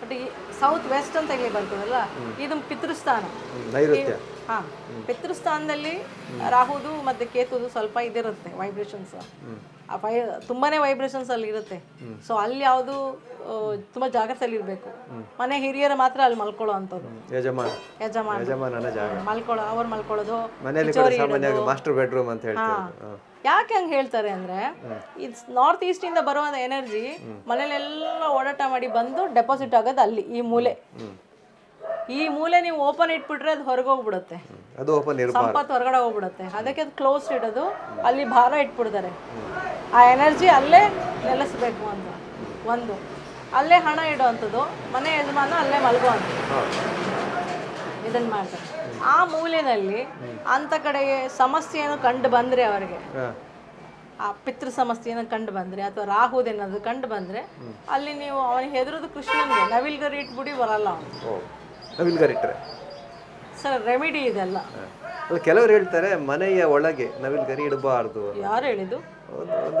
ಬಟ್ ಈ ಸೌತ್ ವೆಸ್ಟ್ ಅಂತ ಇಲ್ಲಿ ಬರ್ತದಲ್ಲ ಇದು ಪಿತೃಸ್ಥಾನ. ಹಾ. ಪಿತೃಸ್ಥಾನದಲ್ಲಿ ರಾಹುದು ಮತ್ತೆ ಕೇತುದು ಸ್ವಲ್ಪ ಇದಿರುತ್ತೆ ವೈಬ್ರೇಷನ್ಸ್ ಆ ಫೈ ತುಂಬಾನೇ ವೈಬ್ರೇಷನ್ಸ್ ಅಲ್ಲಿ ಇರುತ್ತೆ. ಸೊ ಅಲ್ಲಿ ಯಾವುದು ತುಂಬಾ ಜಾಗ್ರತೆಯಲ್ಲಿ ಇರಬೇಕು. ಮನೆ ಹಿರಿಯರ ಮಾತ್ರ ಅಲ್ಲಿ ಮಲ್ಕೊಳ್ಳೋ ಅಂತದ್ದು ಯಜಮಾನ. ಯಜಮಾನ. ಮಲ್ಕೊಳ್ಳೋ ಅವ್ರು ಮಲ್ಕೊಳ್ಳೋದು ಮನೆಯಲ್ಲಿ ಮಾಸ್ಟರ್ ಬೆಡ್ರೂಮ್ ಅಂತ ಹೇಳ್ತಾರೆ ಯಾಕೆ ಹಂಗೆ ಹೇಳ್ತಾರೆ ಅಂದ್ರೆ ಇದು ನಾರ್ತ್ ಈಸ್ಟ್ ಇಂದ ಬರುವಂತ ಎನರ್ಜಿ ಮನೇಲೆಲ್ಲ ಓಡಾಟ ಮಾಡಿ ಬಂದು ಡೆಪಾಸಿಟ್ ಆಗೋದು ಅಲ್ಲಿ ಈ ಮೂಲೆ. ಈ ಮೂಲೆ ನೀವು ಓಪನ್ ಇಟ್ಬಿಟ್ರೆ ಅದು ಹೊರಗೆ ಹೋಗ್ಬಿಡುತ್ತೆ ಅದು ಓಪನ್ ಸಂಪತ್ತು ಹೊರಗಡೆ ಹೋಗ್ಬಿಡುತ್ತೆ. ಅದಕ್ಕೆ ಅದು ಕ್ಲೋಸ್ ಇಡೋದು. ಅಲ್ಲಿ ಭಾರ ಇಟ್ಬಿಡ್ತಾರೆ. ಆ ಎನರ್ಜಿ ಅಲ್ಲೇ ನೆಲೆಸಬೇಕು ಅಂತ. ಒಂದು. ಅಲ್ಲೇ ಹಣ ಇಡುವಂಥದ್ದು ಮನೆ ಯಜಮಾನ ಅಲ್ಲೇ ಮಲಗುವಂಥದ್ದು ಇದನ್ನ ಮಾಡ್ತಾರೆ. ಆ ಮೂಲೆಯಲ್ಲಿ ಅಂಥ ಕಡೆಗೆ ಸಮಸ್ಯೆಯನ್ನು ಕಂಡು ಬಂದರೆ ಅವರಿಗೆ. ಆ ಪಿತೃ ಸಮಸ್ಯೆಯನ್ನು ಕಂಡು ಬಂದರೆ ಅಥವಾ ರಾಹುದೇನಾದ್ರು ಕಂಡು ಬಂದರೆ ಅಲ್ಲಿ ನೀವು ಅವನಿಗೆ ಹೆದರೋದು ಕೃಷ್ಣನಿಗೆ. ನವಿಲ್ಗರಿ ಇಟ್ಬಿಡಿ ಬರಲ್ಲ ಅವನು. ನವಿಲ್ಗರಿಟ್ರೆ ಸರ್ ರೆಮಿಡಿ ಇದೆಲ್ಲ. ಅಲ್ಲ ಕೆಲವರು ಹೇಳ್ತಾರೆ ಮನೆಯ ಒಳಗೆ ನವಿಲ್ಗರಿ ಇಡಬಾರ್ದು ಯಾರು ಹೇಳಿದ್ದು?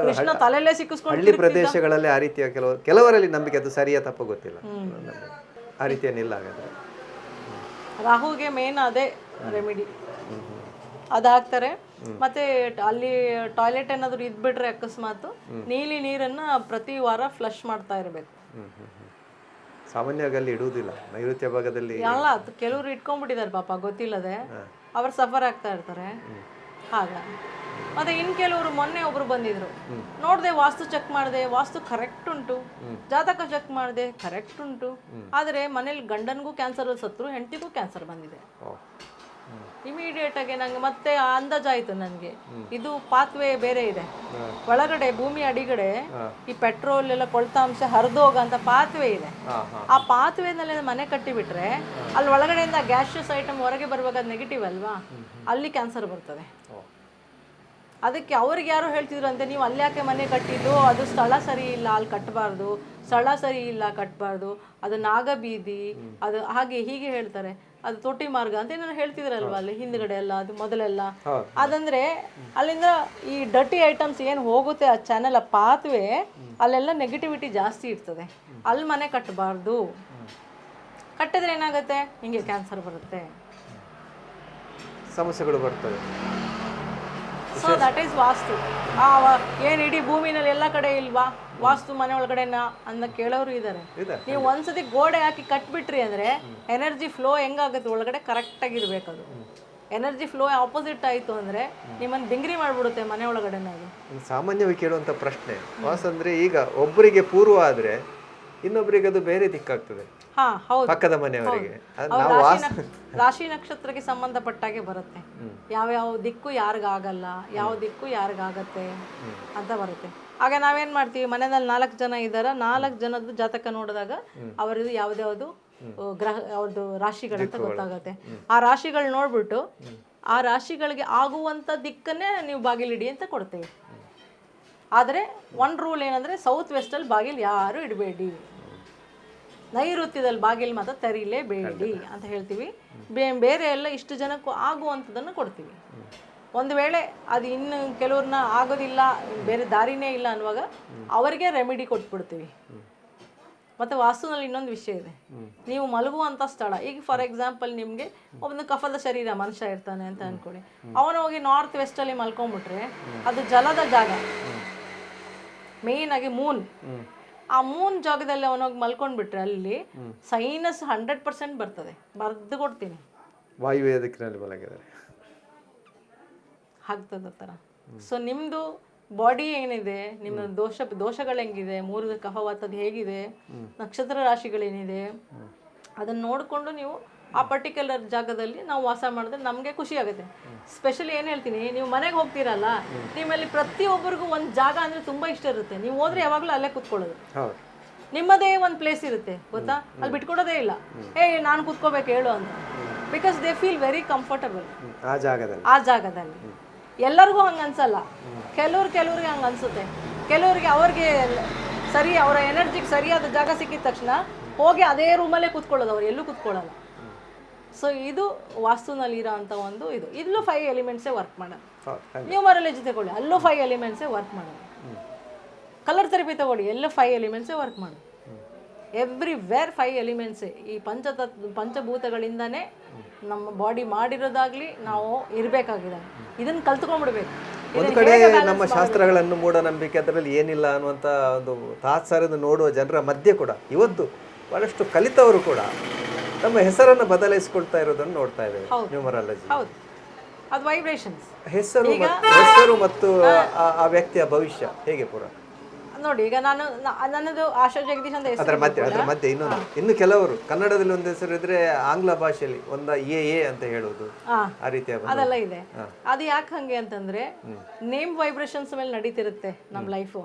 ಕೃಷ್ಣ ತಲೆಯಲ್ಲೇ ಸಿಕ್ಕಿಸ್ಕೊಂಡು ಹಳ್ಳಿ ಪ್ರದೇಶಗಳಲ್ಲಿ ಆ ರೀತಿಯ ಕೆಲವರು ಕೆಲವರಲ್ಲಿ ನಂಬಿಕೆ ಅದು ಸರಿಯಾ ತಪ್ಪು ಗೊತ್ತಿಲ್ಲ. ಆ ರೀತಿಯನ್ನಿಲ್ಲ ಹಾಗಾದ್ರೆ. ರಾಹುಗೆ ಮೇನ್ ಅದೇ ರೆಮಿಡಿ ಅದು ಹಾಕ್ತಾರೆ ಮತ್ತೆ ಅಲ್ಲಿ ಟಾಯ್ಲೆಟ್ ಏನಾದ್ರು ಇದ್ಬಿಟ್ರೆ ಅಕಸ್ಮಾತ್ ನೀಲಿ ನೀರನ್ನ ಪ್ರತಿ ವಾರ ಫ್ಲಶ್ ಮಾಡ್ತಾ ಇರಬೇಕು. ಸಾಮಾನ್ಯವಾಗಿ ಅಲ್ಲಿ ಇಡುವುದಿಲ್ಲ. ನೈಋತ್ಯ ಭಾಗದಲ್ಲಿ ಅಲ್ಲ ಅದು ಕೆಲವ್ರು ಇಟ್ಕೊಂಡ್ಬಿಟ್ಟಿದ್ದಾರೆ ಪಾಪ ಗೊತ್ತಿಲ್ಲದೆ. ಅವ್ರು ಸಫರ್ ಆಗ್ತಾ ಇರ್ತಾರೆ. ಹಾಗ. ಮತ್ತೆ ಇನ್ ಕೆಲವರು ಮೊನ್ನೆ ಒಬ್ರು ಬಂದಿದ್ರು. ನೋಡ್ದೆ ವಾಸ್ತು ಚೆಕ್ ಮಾಡಿದೆ ವಾಸ್ತು ಕರೆಕ್ಟ್ ಉಂಟು. ಜಾತಕ ಚೆಕ್ ಮಾಡಿದೆ ಕರೆಕ್ಟ್ ಉಂಟು. ಆದ್ರೆ ಮನೇಲಿ ಗಂಡನಿಗೂ ಕ್ಯಾನ್ಸರ್ ಸತ್ರು ಹೆಂಡತಿಗೂ ಕ್ಯಾನ್ಸರ್ ಬಂದಿದೆ. ಇಮಿಡಿಯೇಟ್ ಆಗಿ ನಂಗೆ ಮತ್ತೆ ಅಂದಾಜಾಯ್ತು ನನಗೆ. ಇದು ಪಾತ್ವೆ ಬೇರೆ ಇದೆ. ಒಳಗಡೆ ಭೂಮಿ ಅಡಿಗಡೆ ಈ ಪೆಟ್ರೋಲ್ ಎಲ್ಲ ಕೊಳ್ತಾಂಶ ಹರಿದು ಹೋಗಂತ ಪಾತ್ವೆ ಇದೆ. ಆ ಪಾತ್ವೆನಲ್ಲಿ ಮನೆ ಕಟ್ಟಿಬಿಟ್ರೆ ಅಲ್ಲಿ ಒಳಗಡೆಯಿಂದ ಗ್ಯಾಶಿಯಸ್ ಐಟಮ್ ಹೊರಗೆ ಬರುವಾಗ ನೆಗೆಟಿವ್ ಅಲ್ವಾ? ಅಲ್ಲಿ ಕ್ಯಾನ್ಸರ್ ಬರ್ತದೆ. ಅದಕ್ಕೆ ಅವ್ರಿಗೆ ಯಾರು ಹೇಳ್ತಿದ್ರು ಅಂತ ನೀವು ಅಲ್ಲಿ ಯಾಕೆ ಮನೆ ಕಟ್ಟಿದ್ದು? ಅದು ಸ್ಥಳ ಸರಿ ಇಲ್ಲ ಅಲ್ಲಿ ಕಟ್ಟಬಾರ್ದು ಸ್ಥಳ ಸರಿ ಇಲ್ಲ ಕಟ್ಟಬಾರ್ದು ಅದು ನಾಗಬೀದಿ ಅದು ಹಾಗೆ ಹೀಗೆ ಹೇಳ್ತಾರೆ. ಅದು ತೊಟ್ಟಿ ಮಾರ್ಗ ಅಂತ ಏನಾರು ಹೇಳ್ತಿದ್ರಲ್ವಾ ಅಲ್ಲಿ ಹಿಂದ್ಗಡೆ ಎಲ್ಲ ಅದು ಮೊದಲೆಲ್ಲ. ಅದಂದ್ರೆ ಅಲ್ಲಿಂದ ಈ ಡರ್ಟಿ ಐಟಮ್ಸ್ ಏನು ಹೋಗುತ್ತೆ ಆ ಚಾನೆಲ್ ಆ ಪಾತ್ವೆ ಅಲ್ಲೆಲ್ಲ ನೆಗೆಟಿವಿಟಿ ಜಾಸ್ತಿ ಇರ್ತದೆ. ಅಲ್ಲಿ ಮನೆ ಕಟ್ಟಬಾರ್ದು ಕಟ್ಟಿದ್ರೆ ಏನಾಗುತ್ತೆ? ಹಿಂಗೆ ಕ್ಯಾನ್ಸರ್ ಬರುತ್ತೆ. ಸಮಸ್ಯೆಗಳು ಬರ್ತವೆ. So that is vastu. ಆ ಏನ್ ಇಡೀ ಭೂಮಿನಲ್ಲಿ ಎಲ್ಲ ಕಡೆ ಇಲ್ವಾ? ವಾಸ್ತು ಮನೆ ಒಳಗಡೆನಾ ಅಂತ ಕೇಳೋರು ಇದ್ದಾರೆ ಇದೆ ನೀವು ಒಂದ್ಸತಿ ಗೋಡೆ ಹಾಕಿ ಕಟ್ಬಿಟ್ರಿ ಅಂದ್ರೆ ಎನರ್ಜಿ ಫ್ಲೋ ಹೆಂಗಾಗುತ್ತೆ? ಒಳಗಡೆ ಕರೆಕ್ಟ್ ಆಗಿರ್ಬೇಕು ಅದು ಎನರ್ಜಿ ಫ್ಲೋ ಆಪೋಸಿಟ್ ಆಯ್ತು ಅಂದ್ರೆ ನಿಮ್ಮನ್ನ ಬಿಂಗ್ರಿ ಮಾಡ್ಬಿಡುತ್ತೆ ಮನೆ ಒಳಗಡೆ ಅದು. ಸಾಮಾನ್ಯವಾಗಿ ಕೇಳುವಂತ ಪ್ರಶ್ನೆ ವಾಸ್ ಅಂದ್ರೆ ಈಗ ಒಬ್ಬರಿಗೆ ಪೂರ್ವ ಆದ್ರೆ ಇನ್ನೊಬ್ಬರಿಗೆ ಅದು ಬೇರೆ ದಿಕ್ಕಾಗ್ತದೆ. ಹಾ ಹೌದು. ಪಕ್ಕದ ಮನೆಯವರಿಗೆ. ರಾಶಿ ನಕ್ಷತ್ರಕ್ಕೆ ಸಂಬಂಧಪಟ್ಟಾಗೆ ಬರುತ್ತೆ. ಯಾವ ಯಾವ ದಿಕ್ಕು ಯಾರಿಗಾಗಲ್ಲ ಯಾವ ದಿಕ್ಕು ಯಾರಿಗಾಗತ್ತೆ ಅಂತ ಬರುತ್ತೆ. ಆಗ ನಾವೇನ್ ಮಾಡ್ತೀವಿ? ಮನೆಯಲ್ಲಿ ನಾಲ್ಕು ಜನ ಇದ್ದಾರ? ನಾಲ್ಕು ಜನದ ಜಾತಕ ನೋಡಿದಾಗ ಅವರದು ಯಾವ್ದ್ಯಾವ್ದು ಗ್ರಹ ಅವ್ರದ್ದು ರಾಶಿಗಳಂತ ಗೊತ್ತಾಗತ್ತೆ. ಆ ರಾಶಿಗಳು ನೋಡ್ಬಿಟ್ಟು ಆ ರಾಶಿಗಳಿಗೆ ಆಗುವಂತ ದಿಕ್ಕನ್ನೇ ನೀವು ಬಾಗಿಲಿಡಿ ಅಂತ ಕೊಡ್ತೇವೆ. ಆದರೆ ಒನ್ ರೂಲ್ ಏನಂದ್ರೆ ಸೌತ್ ವೆಸ್ಟಲ್ಲಿ ಬಾಗಿಲು ಯಾರು ಇಡಬೇಡಿ. ನೈಋತ್ಯದಲ್ಲಿ ಬಾಗಿಲು ಮಾತ್ರ ತೆರೀಲೇಬೇಡಿ ಅಂತ ಹೇಳ್ತೀವಿ. ಬೇರೆ ಎಲ್ಲ ಇಷ್ಟು ಜನಕ್ಕೂ ಆಗುವಂಥದ್ದನ್ನು ಕೊಡ್ತೀವಿ. ಒಂದು ವೇಳೆ ಅದು ಇನ್ನು ಕೆಲವ್ರನ್ನ ಆಗೋದಿಲ್ಲ, ಬೇರೆ ದಾರಿನೇ ಇಲ್ಲ ಅನ್ನುವಾಗ ಅವರಿಗೆ ರೆಮಿಡಿ ಕೊಟ್ಬಿಡ್ತೀವಿ. ಮತ್ತು ವಾಸ್ತುನಲ್ಲಿ ಇನ್ನೊಂದು ವಿಷಯ ಇದೆ. ನೀವು ಮಲಗುವಂಥ ಸ್ಥಳ, ಈಗ ಫಾರ್ ಎಕ್ಸಾಂಪಲ್ ನಿಮಗೆ ಒಂದು ಕಫದ ಶರೀರ ಮನುಷ್ಯ ಇರ್ತಾನೆ ಅಂತ ಅನ್ಕೊಳ್ಳಿ. ಅವನು ಹೋಗಿ ನಾರ್ತ್ ವೆಸ್ಟಲ್ಲಿ ಮಲ್ಕೊಂಡ್ಬಿಟ್ರೆ ಅದು ಜಲದ ಜಾಗ. ಮೇಯ್ನ್ ಆಗಿ ಮೂನ್ ಆ ಮೂನ್ ಜಾಗದಲ್ಲಿ ಅವನೋಗಿ ಮಲ್ಕೊಂಡ್ಬಿಟ್ರೆ ಅಲ್ಲಿ ಸೈನಸ್ ಹಂಡ್ರೆಡ್ ಪರ್ಸೆಂಟ್ ಬರ್ತದೆ. ಬರೆದು ಕೊಡ್ತೀನಿ. ವಾಯುವ್ಯ ದಿಕ್ಕಿನಲ್ಲಿ ಆಗ್ತದ ಥರ ಸೊ ನಿಮ್ಮದು ಬಾಡಿ ಏನಿದೆ ನಿಮ್ಮ ದೋಷ ದೋಷಗಳು ಹೆಂಗಿದೆ ಮೂರು ಕಫವಾತದ ಹೇಗಿದೆ ನಕ್ಷತ್ರ ರಾಶಿಗಳೇನಿದೆ ಅದನ್ನು ನೋಡಿಕೊಂಡು ನೀವು ಆ ಪರ್ಟಿಕ್ಯುಲರ್ ಜಾಗದಲ್ಲಿ ನಾವು ವಾಸ ಮಾಡಿದ್ರೆ ನಮಗೆ ಖುಷಿ ಆಗುತ್ತೆ. ಸ್ಪೆಷಲಿ ಏನು ಹೇಳ್ತೀನಿ ನೀವು ಮನೆಗೆ ಹೋಗ್ತೀರಲ್ಲ ನಿಮ್ಮಲ್ಲಿ ಪ್ರತಿಯೊಬ್ಬರಿಗೂ ಒಂದು ಜಾಗ ಅಂದರೆ ತುಂಬ ಇಷ್ಟ ಇರುತ್ತೆ. ನೀವು ಹೋದ್ರೆ ಯಾವಾಗಲೂ ಅಲ್ಲೇ ಕೂತ್ಕೊಳ್ಳೋದು. ನಿಮ್ಮದೇ ಒಂದು ಪ್ಲೇಸ್ ಇರುತ್ತೆ ಗೊತ್ತಾ? ಅಲ್ಲಿ ಬಿಟ್ಕೊಡೋದೇ ಇಲ್ಲ. ಏ ನಾನು ಕುತ್ಕೋಬೇಕು ಹೇಳು ಅಂತ. Because they feel very comfortable ಆ ಜಾಗದಲ್ಲಿ. ಆ ಜಾಗದಲ್ಲಿ. ಎಲ್ಲರಿಗೂ ಹಂಗೆ ಅನ್ಸಲ್ಲ. ಕೆಲವ್ರು ಕೆಲವ್ರಿಗೆ ಹಂಗೆ ಅನ್ಸುತ್ತೆ. ಕೆಲವ್ರಿಗೆ ಅವ್ರಿಗೆ ಸರಿ ಅವರ ಎನರ್ಜಿಗೆ ಸರಿಯಾದ ಜಾಗ ಸಿಕ್ಕಿದ ತಕ್ಷಣ ಹೋಗಿ ಅದೇ ರೂಮಲ್ಲೇ ಕೂತ್ಕೊಳ್ಳೋದು ಅವ್ರು. ಎಲ್ಲೂ ಕೂತ್ಕೊಳ್ಳಲ್ಲ. ಸೊ ಇದು ವಾಸ್ತುನಲ್ಲಿ ಅಂಥ ಒಂದು ಇದು. ಇಲ್ಲೂ ಫೈವ್ ಎಲಿಮೆಂಟ್ಸೇ ವರ್ಕ್ ಮಾಡೋದು. ನೀವು ಮರಲ್ಲಿ ನ್ಯೂಮರಾಲಜಿ ತಗೊಳ್ಳಿ ಅಲ್ಲೂ ಫೈವ್ ಎಲಿಮೆಂಟ್ಸೇ ವರ್ಕ್ ಮಾಡೋದು. ಕಲರ್ ಥೆರಪಿ ತಗೊಳ್ಳಿ. ಎಲ್ಲ ಫೈವ್ ಎಲಿಮೆಂಟ್ಸೇ ವರ್ಕ್ ಮಾಡೋದು. ಎವ್ರಿ ವೇರ್ ಫೈವ್ ಎಲಿಮೆಂಟ್ಸ್ ಈ ಪಂಚತತ್ ಪಂಚಭೂತಗಳಿಂದನೇ ನಮ್ಮ ಬಾಡಿ ಮಾಡಿರೋದಾಗ್ಲಿ ನಾವು ಇರಬೇಕಾಗಿದೆ. ಇದನ್ನು ಕಲ್ತ್ಕೊಂಡ್ಬಿಡ್ಬೇಕು. ಒಂದು ಕಡೆ ನಮ್ಮ ಶಾಸ್ತ್ರಗಳನ್ನು ಮೂಢನಂಬಿಕೆ ಅದರಲ್ಲಿ ಏನಿಲ್ಲ ಅನ್ನುವಂಥ ಒಂದು ತಾತ್ಸಾರದಿಂದ ನೋಡುವ ಜನರ ಮಧ್ಯೆ ಕೂಡ ಇವತ್ತು ಬಹಳಷ್ಟು ಕಲಿತವರು ಕೂಡ ನಮ್ಮ ಹೆಸರನ್ನು ಬದಲಾಯಿಸಿಕೊಳ್ತಾ ಇರೋದನ್ನು ನೋಡ್ತಾ ಇದ್ದೇವೆ. ನ್ಯೂಮರಾಲಜಿ. ಹೌದು. ಅದು ವೈಬ್ರೇಷನ್ಸ್ ಹೆಸರು ಮತ್ತು ಹೆಸರು ಮತ್ತು ಆ- ಆ ವ್ಯಕ್ತಿಯ ಭವಿಷ್ಯ ಹೇಗೆ ಪೂರ? ನೋಡಿ ಈಗ ನಾನು ನನ್ನದು ಆಶಾ ಜಗದೀಶ್ ಅಂತ ಅದರ ಹೆಸರು ಮಧ್ಯೆ ಅದರ ಮಧ್ಯೆ ಇನ್ನೊಂದು. ಇನ್ನು ಕೆಲವರು ಕನ್ನಡದಲ್ಲಿ ಒಂದು ಹೆಸರು ಇದ್ರೆ ಆಂಗ್ಲ ಭಾಷೆಯಲ್ಲಿ ಒಂದ ಎ ಎ ಅಂತ ಹೇಳೋದು. ಆ ರೀತಿಯ ಅದೆಲ್ಲ ಇದೆ. ಅದು ಯಾಕೆ ಹಂಗೆ ಅಂತಂದ್ರೆ ನೇಮ್ ವೈಬ್ರೇಷನ್ಸ್ ಮೇಲೆ ನಡೀತಿರುತ್ತೆ ನಮ್ಮ ಲೈಫು.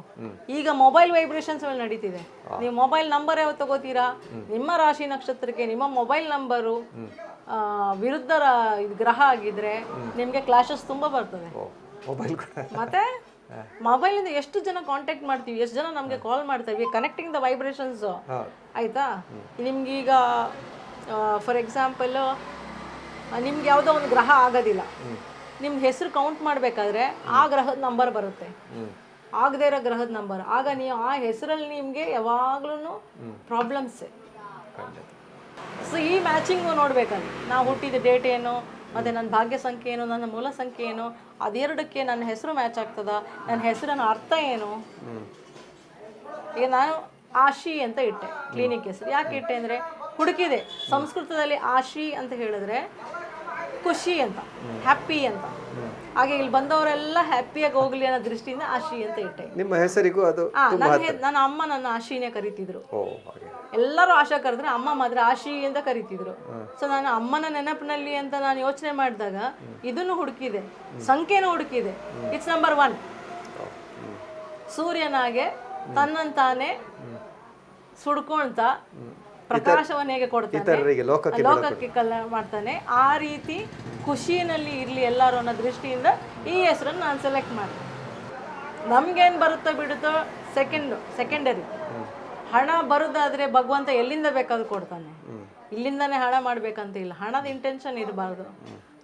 ಈಗ ಮೊಬೈಲ್ ವೈಬ್ರೇಷನ್ಸ್ ಮೇಲೆ ನಡೀತಿದೆ. ನೀವು ಮೊಬೈಲ್ ನಂಬರ್ ಯಾವ ತಗೋತೀರಾ? ನಿಮ್ಮ ರಾಶಿ ನಕ್ಷತ್ರಕ್ಕೆ ನಿಮ್ಮ ಮೊಬೈಲ್ ನಂಬರು ವಿರುದ್ಧ ಗ್ರಹ ಆಗಿದ್ರೆ ನಿಮಗೆ ಕ್ಲಾಶಸ್ ತುಂಬಾ ಬರ್ತದೆ. ಮೊಬೈಲ್ ಮತ್ತೆ? ಮೊಬೈಲ್ ಇಂದ ಎಷ್ಟು ಜನ ಕಾಂಟ್ಯಾಕ್ಟ್ ಮಾಡ್ತೀವಿ ಎಷ್ಟು ಜನ ನಮಗೆ ಕಾಲ್ ಮಾಡ್ತೀವಿ ಕನೆಕ್ಟಿಂಗ್ ದ ವೈಬ್ರೇಷನ್ಸ್ ಆಯಿತಾ? ಆಯ್ತಾ ನಿಮ್ಗೀಗ ಫಾರ್ ಎಕ್ಸಾಂಪಲ್ ನಿಮ್ಗೆ ಯಾವುದೋ ಒಂದು ಗ್ರಹ ಆಗೋದಿಲ್ಲ. ನಿಮ್ಗೆ ಹೆಸರು ಕೌಂಟ್ ಮಾಡಬೇಕಾದ್ರೆ ಆ ಗ್ರಹದ ನಂಬರ್ ಬರುತ್ತೆ. ಆಗದೇ ಇರೋ ಗ್ರಹದ ನಂಬರ್ ಆಗ ನೀವು ಆ ಹೆಸರಲ್ಲಿ ನಿಮಗೆ ಯಾವಾಗ್ಲೂ ಪ್ರಾಬ್ಲಮ್ಸ್ ಸೊ ಈ ಮ್ಯಾಚಿಂಗು ನೋಡ್ಬೇಕಲ್ಲಿ. ನಾವು ಹುಟ್ಟಿದ ಡೇಟ್ ಏನು? ಮತ್ತು ನನ್ನ ಭಾಗ್ಯ ಸಂಖ್ಯೆ ಏನು, ನನ್ನ ಮೂಲ ಸಂಖ್ಯೆ ಏನು, ಅದೆರಡಕ್ಕೆ ನನ್ನ ಹೆಸರು ಮ್ಯಾಚ್ ಆಗ್ತದ? ನನ್ನ ಹೆಸರಿನ ಅರ್ಥ ಏನು? ಈಗ ನಾನು ಆಶಿ ಅಂತ ಇಟ್ಟೆ ಕ್ಲಿನಿಕ್ ಹೆಸರು. ಯಾಕೆ ಇಟ್ಟೆ ಅಂದರೆ, ಹುಡುಕಿದೆ. ಸಂಸ್ಕೃತದಲ್ಲಿ ಆಶಿ ಅಂತ ಹೇಳಿದ್ರೆ ಖುಷಿ ಅಂತ ಹ್ಯಾಪಿ ಅಂತ. ಹಾಗೆ ಇಲ್ಲಿ ಬಂದವರೆಲ್ಲ ಹ್ಯಾಪಿಯಾಗಿ ಹೋಗ್ಲಿ ಅನ್ನೋ ದೃಷ್ಟಿಯಿಂದ ಆಶಿ ಅಂತ ಇಟ್ಟೆ. ನಿಮ್ಮ ಹೆಸರಿಗೂ ಅದು ಆ, ನನ್ನ ಹೆ- ನನ್ನ ಅಮ್ಮ ನನ್ನ ಆಶಿನೇ ಕರಿತಿದ್ರು. ಓ ಹಾಗೆ. ಎಲ್ಲರೂ ಆಶಾ ಕರೆದ್ರೆ ಅಮ್ಮ ಮಾತ್ರ ಆಶಿ ಅಂತ ಕರಿತಿದ್ರು. ಸೊ ನಾನು ಅಮ್ಮನ ನೆನಪಿನಲ್ಲಿ ಅಂತ ನಾನು ಯೋಚನೆ ಮಾಡಿದಾಗ ಇದನ್ನು ಹುಡುಕಿದೆ. ಸಂಖ್ಯೆನೂ ಹುಡುಕಿದೆ. ಇಟ್ಸ್ ನಂಬರ್ ಒನ್ ಸೂರ್ಯನಾಗೆ ತನ್ನಂತಾನೆ ಸುಡ್ಕೊಳ್ತ ಪ್ರಕಾಶವನ್ನು ಹೇಗೆ ಕೊಡ್ತಾನೆ? ಲೋಕಕ್ಕೆ ಕಲ ಮಾಡ್ತಾನೆ. ಆ ರೀತಿ ಖುಷಿನಲ್ಲಿ ಇರಲಿ ಎಲ್ಲರೂ ಅನ್ನೋ ದೃಷ್ಟಿಯಿಂದ ಈ ಹೆಸರನ್ನು ನಾನು ಸೆಲೆಕ್ಟ್ ಮಾಡಿದೆ. ನಮ್ಗೇನು ಬರುತ್ತೋ ಬಿಡುತ್ತೋ ಸೆಕೆಂಡು ಸೆಕೆಂಡರಿ ಹಣ ಬರೋದಾದರೆ ಭಗವಂತ ಎಲ್ಲಿಂದ ಬೇಕಾದ್ರೂ ಕೊಡ್ತಾನೆ. ಇಲ್ಲಿಂದನೇ ಹಣ ಮಾಡ್ಬೇಕಂತ ಇಲ್ಲ. ಹಣದ ಇಂಟೆನ್ಷನ್ ಇರಬಾರ್ದು.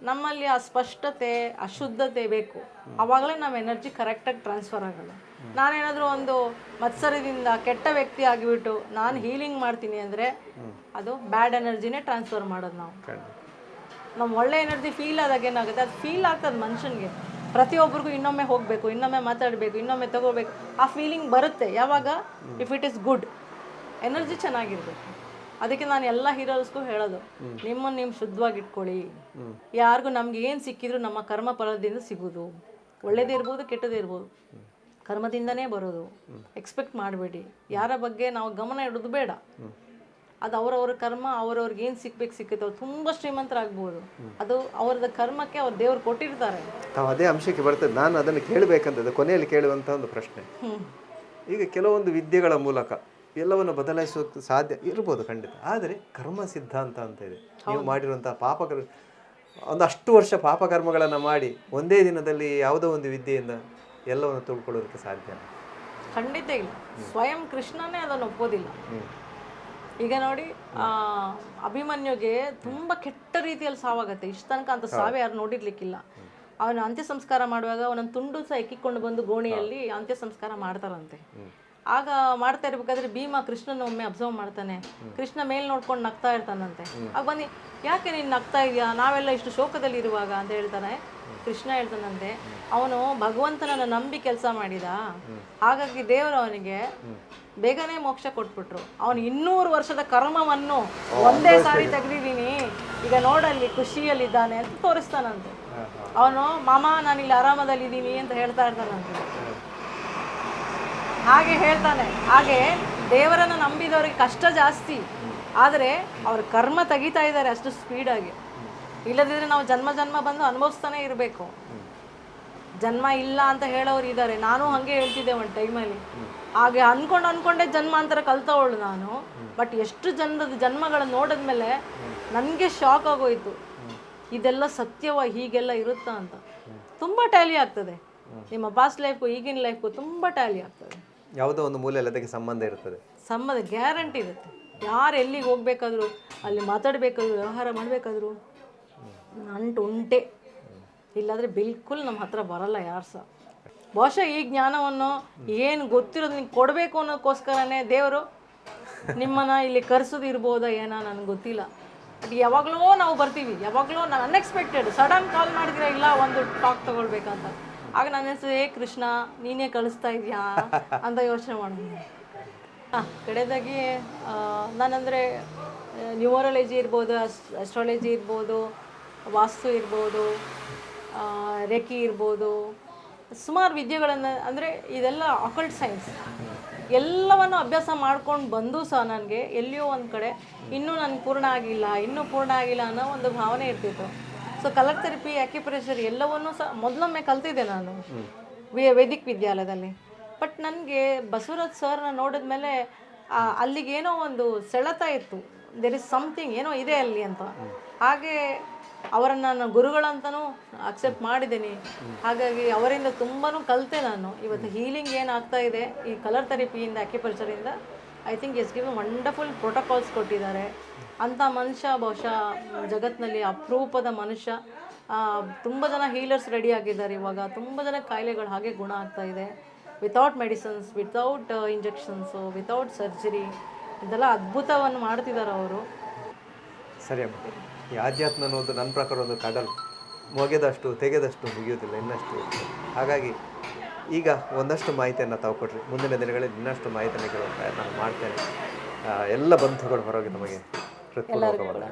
ನಮ್ಮಲ್ಲಿ ಆ ಸ್ಪಷ್ಟತೆ ಅಶುದ್ಧತೆ ಶುದ್ಧತೆ ಬೇಕು ಆವಾಗಲೇ ನಮ್ಮ ಎನರ್ಜಿ ಕರೆಕ್ಟಾಗಿ ಟ್ರಾನ್ಸ್ಫರ್ ಆಗೋದು ನಾನೇನಾದರೂ ಒಂದು ಮತ್ಸರದಿಂದ ಕೆಟ್ಟ ವ್ಯಕ್ತಿ ಆಗಿಬಿಟ್ಟು ನಾನು ಹೀಲಿಂಗ್ ಮಾಡ್ತೀನಿ ಅಂದರೆ ಅದು ಬ್ಯಾಡ್ ಎನರ್ಜಿನೇ ಟ್ರಾನ್ಸ್ಫರ್ ಮಾಡೋದು ನಾವು. ನಮ್ಮ ಒಳ್ಳೆ ಎನರ್ಜಿ ಫೀಲ್ ಆದಾಗ ಏನಾಗುತ್ತೆ? ಅದು ಫೀಲ್ ಆಗ್ತದೆ ಮನುಷ್ಯನಿಗೆ. ಪ್ರತಿಯೊಬ್ಬರಿಗೂ ಇನ್ನೊಮ್ಮೆ ಹೋಗಬೇಕು ಇನ್ನೊಮ್ಮೆ ಮಾತಾಡಬೇಕು ಇನ್ನೊಮ್ಮೆ ತಗೋಬೇಕು ಆ ಫೀಲಿಂಗ್ ಬರುತ್ತೆ. ಯಾವಾಗ? If it is good energy ಚೆನ್ನಾಗಿರ್ಬೇಕು. ಅದಕ್ಕೆ ನಾನು ಎಲ್ಲ ಹೀರೋಸ್ಗೂ ಹೇಳೋದು. ನಿಮ್ಮನ್ನು ನೀವು ಶುದ್ಧವಾಗಿ ಇಟ್ಕೊಳ್ಳಿ. ಯಾರಿಗೂ ನಮ್ಗೆ ಏನು ಸಿಕ್ಕಿದ್ರು ನಮ್ಮ ಕರ್ಮ ಫಲದಿಂದ ಸಿಗೋದು ಒಳ್ಳೇದೇ ಇರ್ಬೋದು ಕೆಟ್ಟದೇ ಇರ್ಬೋದು. ಕರ್ಮದಿಂದನೇ ಬರೋದು. ಎಕ್ಸ್ಪೆಕ್ಟ್ ಮಾಡಬೇಡಿ. ಯಾರ ಬಗ್ಗೆ ನಾವು ಗಮನ ಇಡೋದು ಬೇಡ. ಅದು ಅವರವ್ರ ಕರ್ಮ ಅವರವ್ರಿಗೆ ಏನು ಸಿಕ್ಬೇಕು ಸಿಕ್ಕುತ್ತೆ ಅವ್ರು ತುಂಬ ಶ್ರೀಮಂತರಾಗ್ಬೋದು. ಅದು ಅವ್ರದ ಕರ್ಮಕ್ಕೆ ಅವ್ರು ದೇವ್ರು ಕೊಟ್ಟಿರ್ತಾರೆ. ತಾವು ಅದೇ ಅಂಶಕ್ಕೆ ಬರ್ತದೆ. ನಾನು ಅದನ್ನು ಕೇಳಬೇಕಂತದ್ದು ಕೊನೆಯಲ್ಲಿ ಕೇಳುವಂಥ ಒಂದು ಪ್ರಶ್ನೆ. ಈಗ ಕೆಲವೊಂದು ವಿದ್ಯೆಗಳ ಮೂಲಕ ಎಲ್ಲವನ್ನು ಬದಲಾಯಿಸೋಕೆ ಸಾಧ್ಯ ಇರ್ಬೋದು ಖಂಡಿತ. ಆದರೆ ಕರ್ಮ ಸಿದ್ಧಾಂತ ಅಂತ ಇದೆ. ನೀವು ಮಾಡಿರುವಂಥ ಪಾಪಕರ್ ಒಂದು ಅಷ್ಟು ವರ್ಷ ಪಾಪಕರ್ಮಗಳನ್ನು ಮಾಡಿ ಒಂದೇ ದಿನದಲ್ಲಿ ಯಾವುದೋ ಒಂದು ವಿದ್ಯೆಯಿಂದ ಎಲ್ಲವನ್ನು ತಿಳ್ಕೊಳ್ಳೋದಕ್ಕೆ ಸಾಧ್ಯ ಖಂಡಿತ ಇಲ್ಲ. ಸ್ವಯಂ ಕೃಷ್ಣನೇ ಅದನ್ನು ಒಪ್ಪೋದಿಲ್ಲ. ಈಗ ನೋಡಿ ಆ, ಅಭಿಮನ್ಯುಗೆ ತುಂಬ ಕೆಟ್ಟ ರೀತಿಯಲ್ಲಿ ಸಾವಾಗತ್ತೆ. ಇಷ್ಟು ತನಕ ಅಂತ ಸಾವೇ ಯಾರು ನೋಡಿರ್ಲಿಕ್ಕಿಲ್ಲ. ಅವನ ಅಂತ್ಯ ಸಂಸ್ಕಾರ ಮಾಡುವಾಗ ಅವನ ತುಂಡು ಸಹ ಎಕ್ಕಿಕೊಂಡು ಬಂದು ಗೋಣಿಯಲ್ಲಿ ಅಂತ್ಯ ಸಂಸ್ಕಾರ ಮಾಡ್ತಾರಂತೆ. ಆಗ ಮಾಡ್ತಾ ಇರ್ಬೇಕಾದ್ರೆ ಭೀಮ ಕೃಷ್ಣನ ಒಮ್ಮೆ ಅಬ್ಸರ್ವ್ ಮಾಡ್ತಾನೆ. ಕೃಷ್ಣ ಮೇಲ್ ನೋಡ್ಕೊಂಡು ನಗ್ತಾ ಇರ್ತಾನಂತೆ. ಆಗ ಬನ್ನಿ, ಯಾಕೆ ನೀನು ನಗ್ತಾ ಇದೆಯಾ? ನಾವೆಲ್ಲ ಇಷ್ಟು ಶೋಕದಲ್ಲಿ ಇರುವಾಗ ಅಂತ ಹೇಳ್ತಾನೆ. ಕೃಷ್ಣ ಹೇಳ್ತಾನಂತೆ, ಅವನು ಭಗವಂತನನ್ನ ನಂಬಿ ಕೆಲಸ ಮಾಡಿದ. ಹಾಗಾಗಿ ದೇವರು ಅವನಿಗೆ ಬೇಗನೆ ಮೋಕ್ಷ ಕೊಟ್ಬಿಟ್ರು. ಅವನು ಇನ್ನೂರು ವರ್ಷದ ಕರ್ಮವನ್ನು ಒಂದೇ ಸಾರಿ ತೆಗೆದಿದ್ದೀನಿ. ಈಗ ನೋಡಲ್ಲಿ ಖುಷಿಯಲ್ಲಿದ್ದಾನೆ ಅಂತ ತೋರಿಸ್ತಾನಂತೆ. ಅವನು, ಮಾಮ ನಾನು ಇಲ್ಲಿ ಆರಾಮದಲ್ಲಿದ್ದೀನಿ ಅಂತ ಹೇಳ್ತಾ ಇರ್ತಾನಂತೆ. ಹಾಗೆ ಹೇಳ್ತಾನೆ. ಹಾಗೆ ದೇವರನ್ನು ನಂಬಿದವರಿಗೆ ಕಷ್ಟ ಜಾಸ್ತಿ. ಆದರೆ ಅವ್ರ ಕರ್ಮ ತೆಗಿತಾ ಇದ್ದಾರೆ ಅಷ್ಟು ಸ್ಪೀಡಾಗಿ ಇಲ್ಲದಿದ್ರೆ ನಾವು ಜನ್ಮ ಜನ್ಮ ಬಂದು ಅನುಭವಿಸ್ತಾನೆ ಇರಬೇಕು. ಜನ್ಮ ಇಲ್ಲ ಅಂತ ಹೇಳೋರು ಇದ್ದಾರೆ. ನಾನು ಹಾಗೆ ಹೇಳ್ತಿದ್ದೆ ಒಂದು ಟೈಮಲ್ಲಿ ಹಾಗೆ ಅನ್ಕೊಂಡು ಅನ್ಕೊಂಡೆ ಜನ್ಮಾಂತರ ಕಲ್ತವಳು ನಾನು. ಬಟ್ ಎಷ್ಟು ಜನ್ಮದ ಜನ್ಮಗಳನ್ನ ನೋಡಿದ್ಮೇಲೆ ನನಗೆ ಶಾಕ್ ಆಗೋಯ್ತು. ಇದೆಲ್ಲ ಸತ್ಯವ, ಹೀಗೆಲ್ಲ ಇರುತ್ತಾ ಅಂತ. ತುಂಬ ಟ್ಯಾಲಿ ಆಗ್ತದೆ. ನಿಮ್ಮ ಪಾಸ್ಟ್ ಲೈಫು ಈಗಿನ ಲೈಫು ತುಂಬ ಟ್ಯಾಲಿ ಆಗ್ತದೆ. ಯಾವುದೋ ಒಂದು ಮೂಲೆ ಅದಕ್ಕೆ ಸಂಬಂಧ ಇರ್ತದೆ. ಸಂಬಂಧ ಗ್ಯಾರಂಟಿ ಇರುತ್ತೆ. ಯಾರು ಎಲ್ಲಿಗೆ ಹೋಗ್ಬೇಕಾದ್ರು, ಅಲ್ಲಿ ಮಾತಾಡಬೇಕಾದ್ರು, ವ್ಯವಹಾರ ಮಾಡಬೇಕಾದ್ರು, ಅಂಟು ಉಂಟೆ. ಇಲ್ಲಾಂದರೆ ಬಿಲ್ಕುಲ್ ನಮ್ಮ ಹತ್ರ ಬರಲ್ಲ ಯಾರು ಸಹ. ಬಹುಶಃ ಈ ಜ್ಞಾನವನ್ನು ಏನು ಗೊತ್ತಿರೋದು ನಿಮ್ಗೆ ಕೊಡಬೇಕು ಅನ್ನೋಕ್ಕೋಸ್ಕರನೇ ದೇವರು ನಿಮ್ಮನ್ನು ಇಲ್ಲಿ ಕರೆಸೋದು ಇರ್ಬೋದಾ ಏನೋ ನನಗೆ ಗೊತ್ತಿಲ್ಲ. ಯಾವಾಗಲೋ ಯಾವಾಗಲೂ ನಾವು ಬರ್ತೀವಿ, ಯಾವಾಗಲೂ ನಾನು ಅನ್ಎಕ್ಸ್ಪೆಕ್ಟೆಡ್ ಸಡನ್ ಕಾಲ್ ಮಾಡಿದ್ರೆ ಇಲ್ಲ, ಒಂದು ಟಾಕ್ ತಗೊಳ್ಬೇಕಂತ. ಆಗ ನನ್ನ ಹೆಸರು, ಏ ಕೃಷ್ಣ, ನೀನೇ ಕಳಿಸ್ತಾ ಇದೆಯಾ? ಅಂತ ಯೋಚನೆ ಮಾಡಿದೆ. ಹಾಂ, ಕಡೆದಾಗಿ ನಾನಂದರೆ ನ್ಯೂಮರಾಲಜಿ ಇರ್ಬೋದು, ಅಸ್, ಅಸ್ಟ್ರಾಲಜಿ ಇರ್ಬೋದು, ವಾಸ್ತು ಇರ್ಬೋದು ರೆಕಿ ಇರ್ಬೋದು, ಸುಮಾರು ವಿದ್ಯೆಗಳನ್ನು, ಅಂದರೆ ಇದೆಲ್ಲ ಅಕಲ್ಟ್ ಸೈನ್ಸ್ ಎಲ್ಲವನ್ನು ಅಭ್ಯಾಸ ಮಾಡ್ಕೊಂಡು ಬಂದು ಸಹ ನನಗೆ ಎಲ್ಲಿಯೋ ಒಂದು ಕಡೆ ಇನ್ನೂ ನನಗೆ ಪೂರ್ಣ ಆಗಿಲ್ಲ, ಇನ್ನೂ ಪೂರ್ಣ ಆಗಿಲ್ಲ ಅನ್ನೋ ಒಂದು ಭಾವನೆ ಇರ್ತಿತ್ತು. ಸೊ ಕಲರ್ ಥೆರಪಿ ಆಕ್ಯುಪ್ರೆಷರ್ ಎಲ್ಲವನ್ನೂ ಸಹ ಮೊದಲೊಮ್ಮೆ ಕಲ್ತಿದ್ದೆ ನಾನು. ವಿ- ವೈದಿಕ್ ವಿದ್ಯಾಲಯದಲ್ಲಿ. ಬಟ್ ನನಗೆ ಬಸವರಾಜ್ ಸರ್ನ ನೋಡಿದ್ಮೇಲೆ ಮೇಲೆ ಅಲ್ಲಿಗೇನೋ ಒಂದು ಸೆಳೆತ ಇತ್ತು. ದೇರ್ ಇಸ್ ಸಮಥಿಂಗ್ ಏನೋ ಇದೆ ಅಲ್ಲಿ ಅಂತ. ಹಾಗೆ ಅವರನ್ನು ನಾನು ಗುರುಗಳಂತನೂ ಅಕ್ಸೆಪ್ಟ್ ಮಾಡಿದ್ದೀನಿ. ಹಾಗಾಗಿ ಅವರಿಂದ ತುಂಬಾ ಕಲಿತೆ ನಾನು. ಇವತ್ತು ಹೀಲಿಂಗ್ ಏನಾಗ್ತಾ ಇದೆ ಈ ಕಲರ್ ಥೆರಪಿಯಿಂದ ಅಕ್ಯುಪಲ್ಚರಿಂದ I think as give wonderful protocols ಕೊಟ್ಟಿದ್ದಾರೆ. ಅಂಥ ಮನುಷ್ಯ ಬಹುಶಃ ಜಗತ್ತಿನಲ್ಲಿ ಅಪರೂಪದ ಮನುಷ್ಯ. ತುಂಬ ಜನ ಹೀಲರ್ಸ್ ರೆಡಿ ಆಗಿದ್ದಾರೆ ಇವಾಗ. ತುಂಬ ಜನ ಕಾಯಿಲೆಗಳು ಹಾಗೆ ಗುಣ ಆಗ್ತಾ ಇದೆ. Without medicines without injections without surgery ಇದೆಲ್ಲ ಅದ್ಭುತವನ್ನು ಮಾಡ್ತಿದ್ದಾರೆ ಅವರು. ಸರಿ ಈ ಆಧ್ಯಾತ್ಮ ಅನ್ನೋದು ನನ್ನ ಪ್ರಕಾರ ಒಂದು ಕಡಲು. ಮೊಗೆದಷ್ಟು, ತೆಗೆದಷ್ಟು ಮುಗಿಯೋದಿಲ್ಲ ಇನ್ನಷ್ಟು. ಹಾಗಾಗಿ ಈಗ ಒಂದಷ್ಟು ಮಾಹಿತಿಯನ್ನು ತಾವು ಕೊಟ್ರಿ. ಮುಂದಿನ ದಿನಗಳಲ್ಲಿ ಇನ್ನಷ್ಟು ಮಾಹಿತಿಯನ್ನು ಕೇಳುವ ಪ್ರಯತ್ನ ಮಾಡ್ತೇನೆ. ಎಲ್ಲ ಬಂಧುಗಳು ಹೊರಗೆ ನಮಗೆ ಹೃತ್ಪೂರ್ವಕವಾದ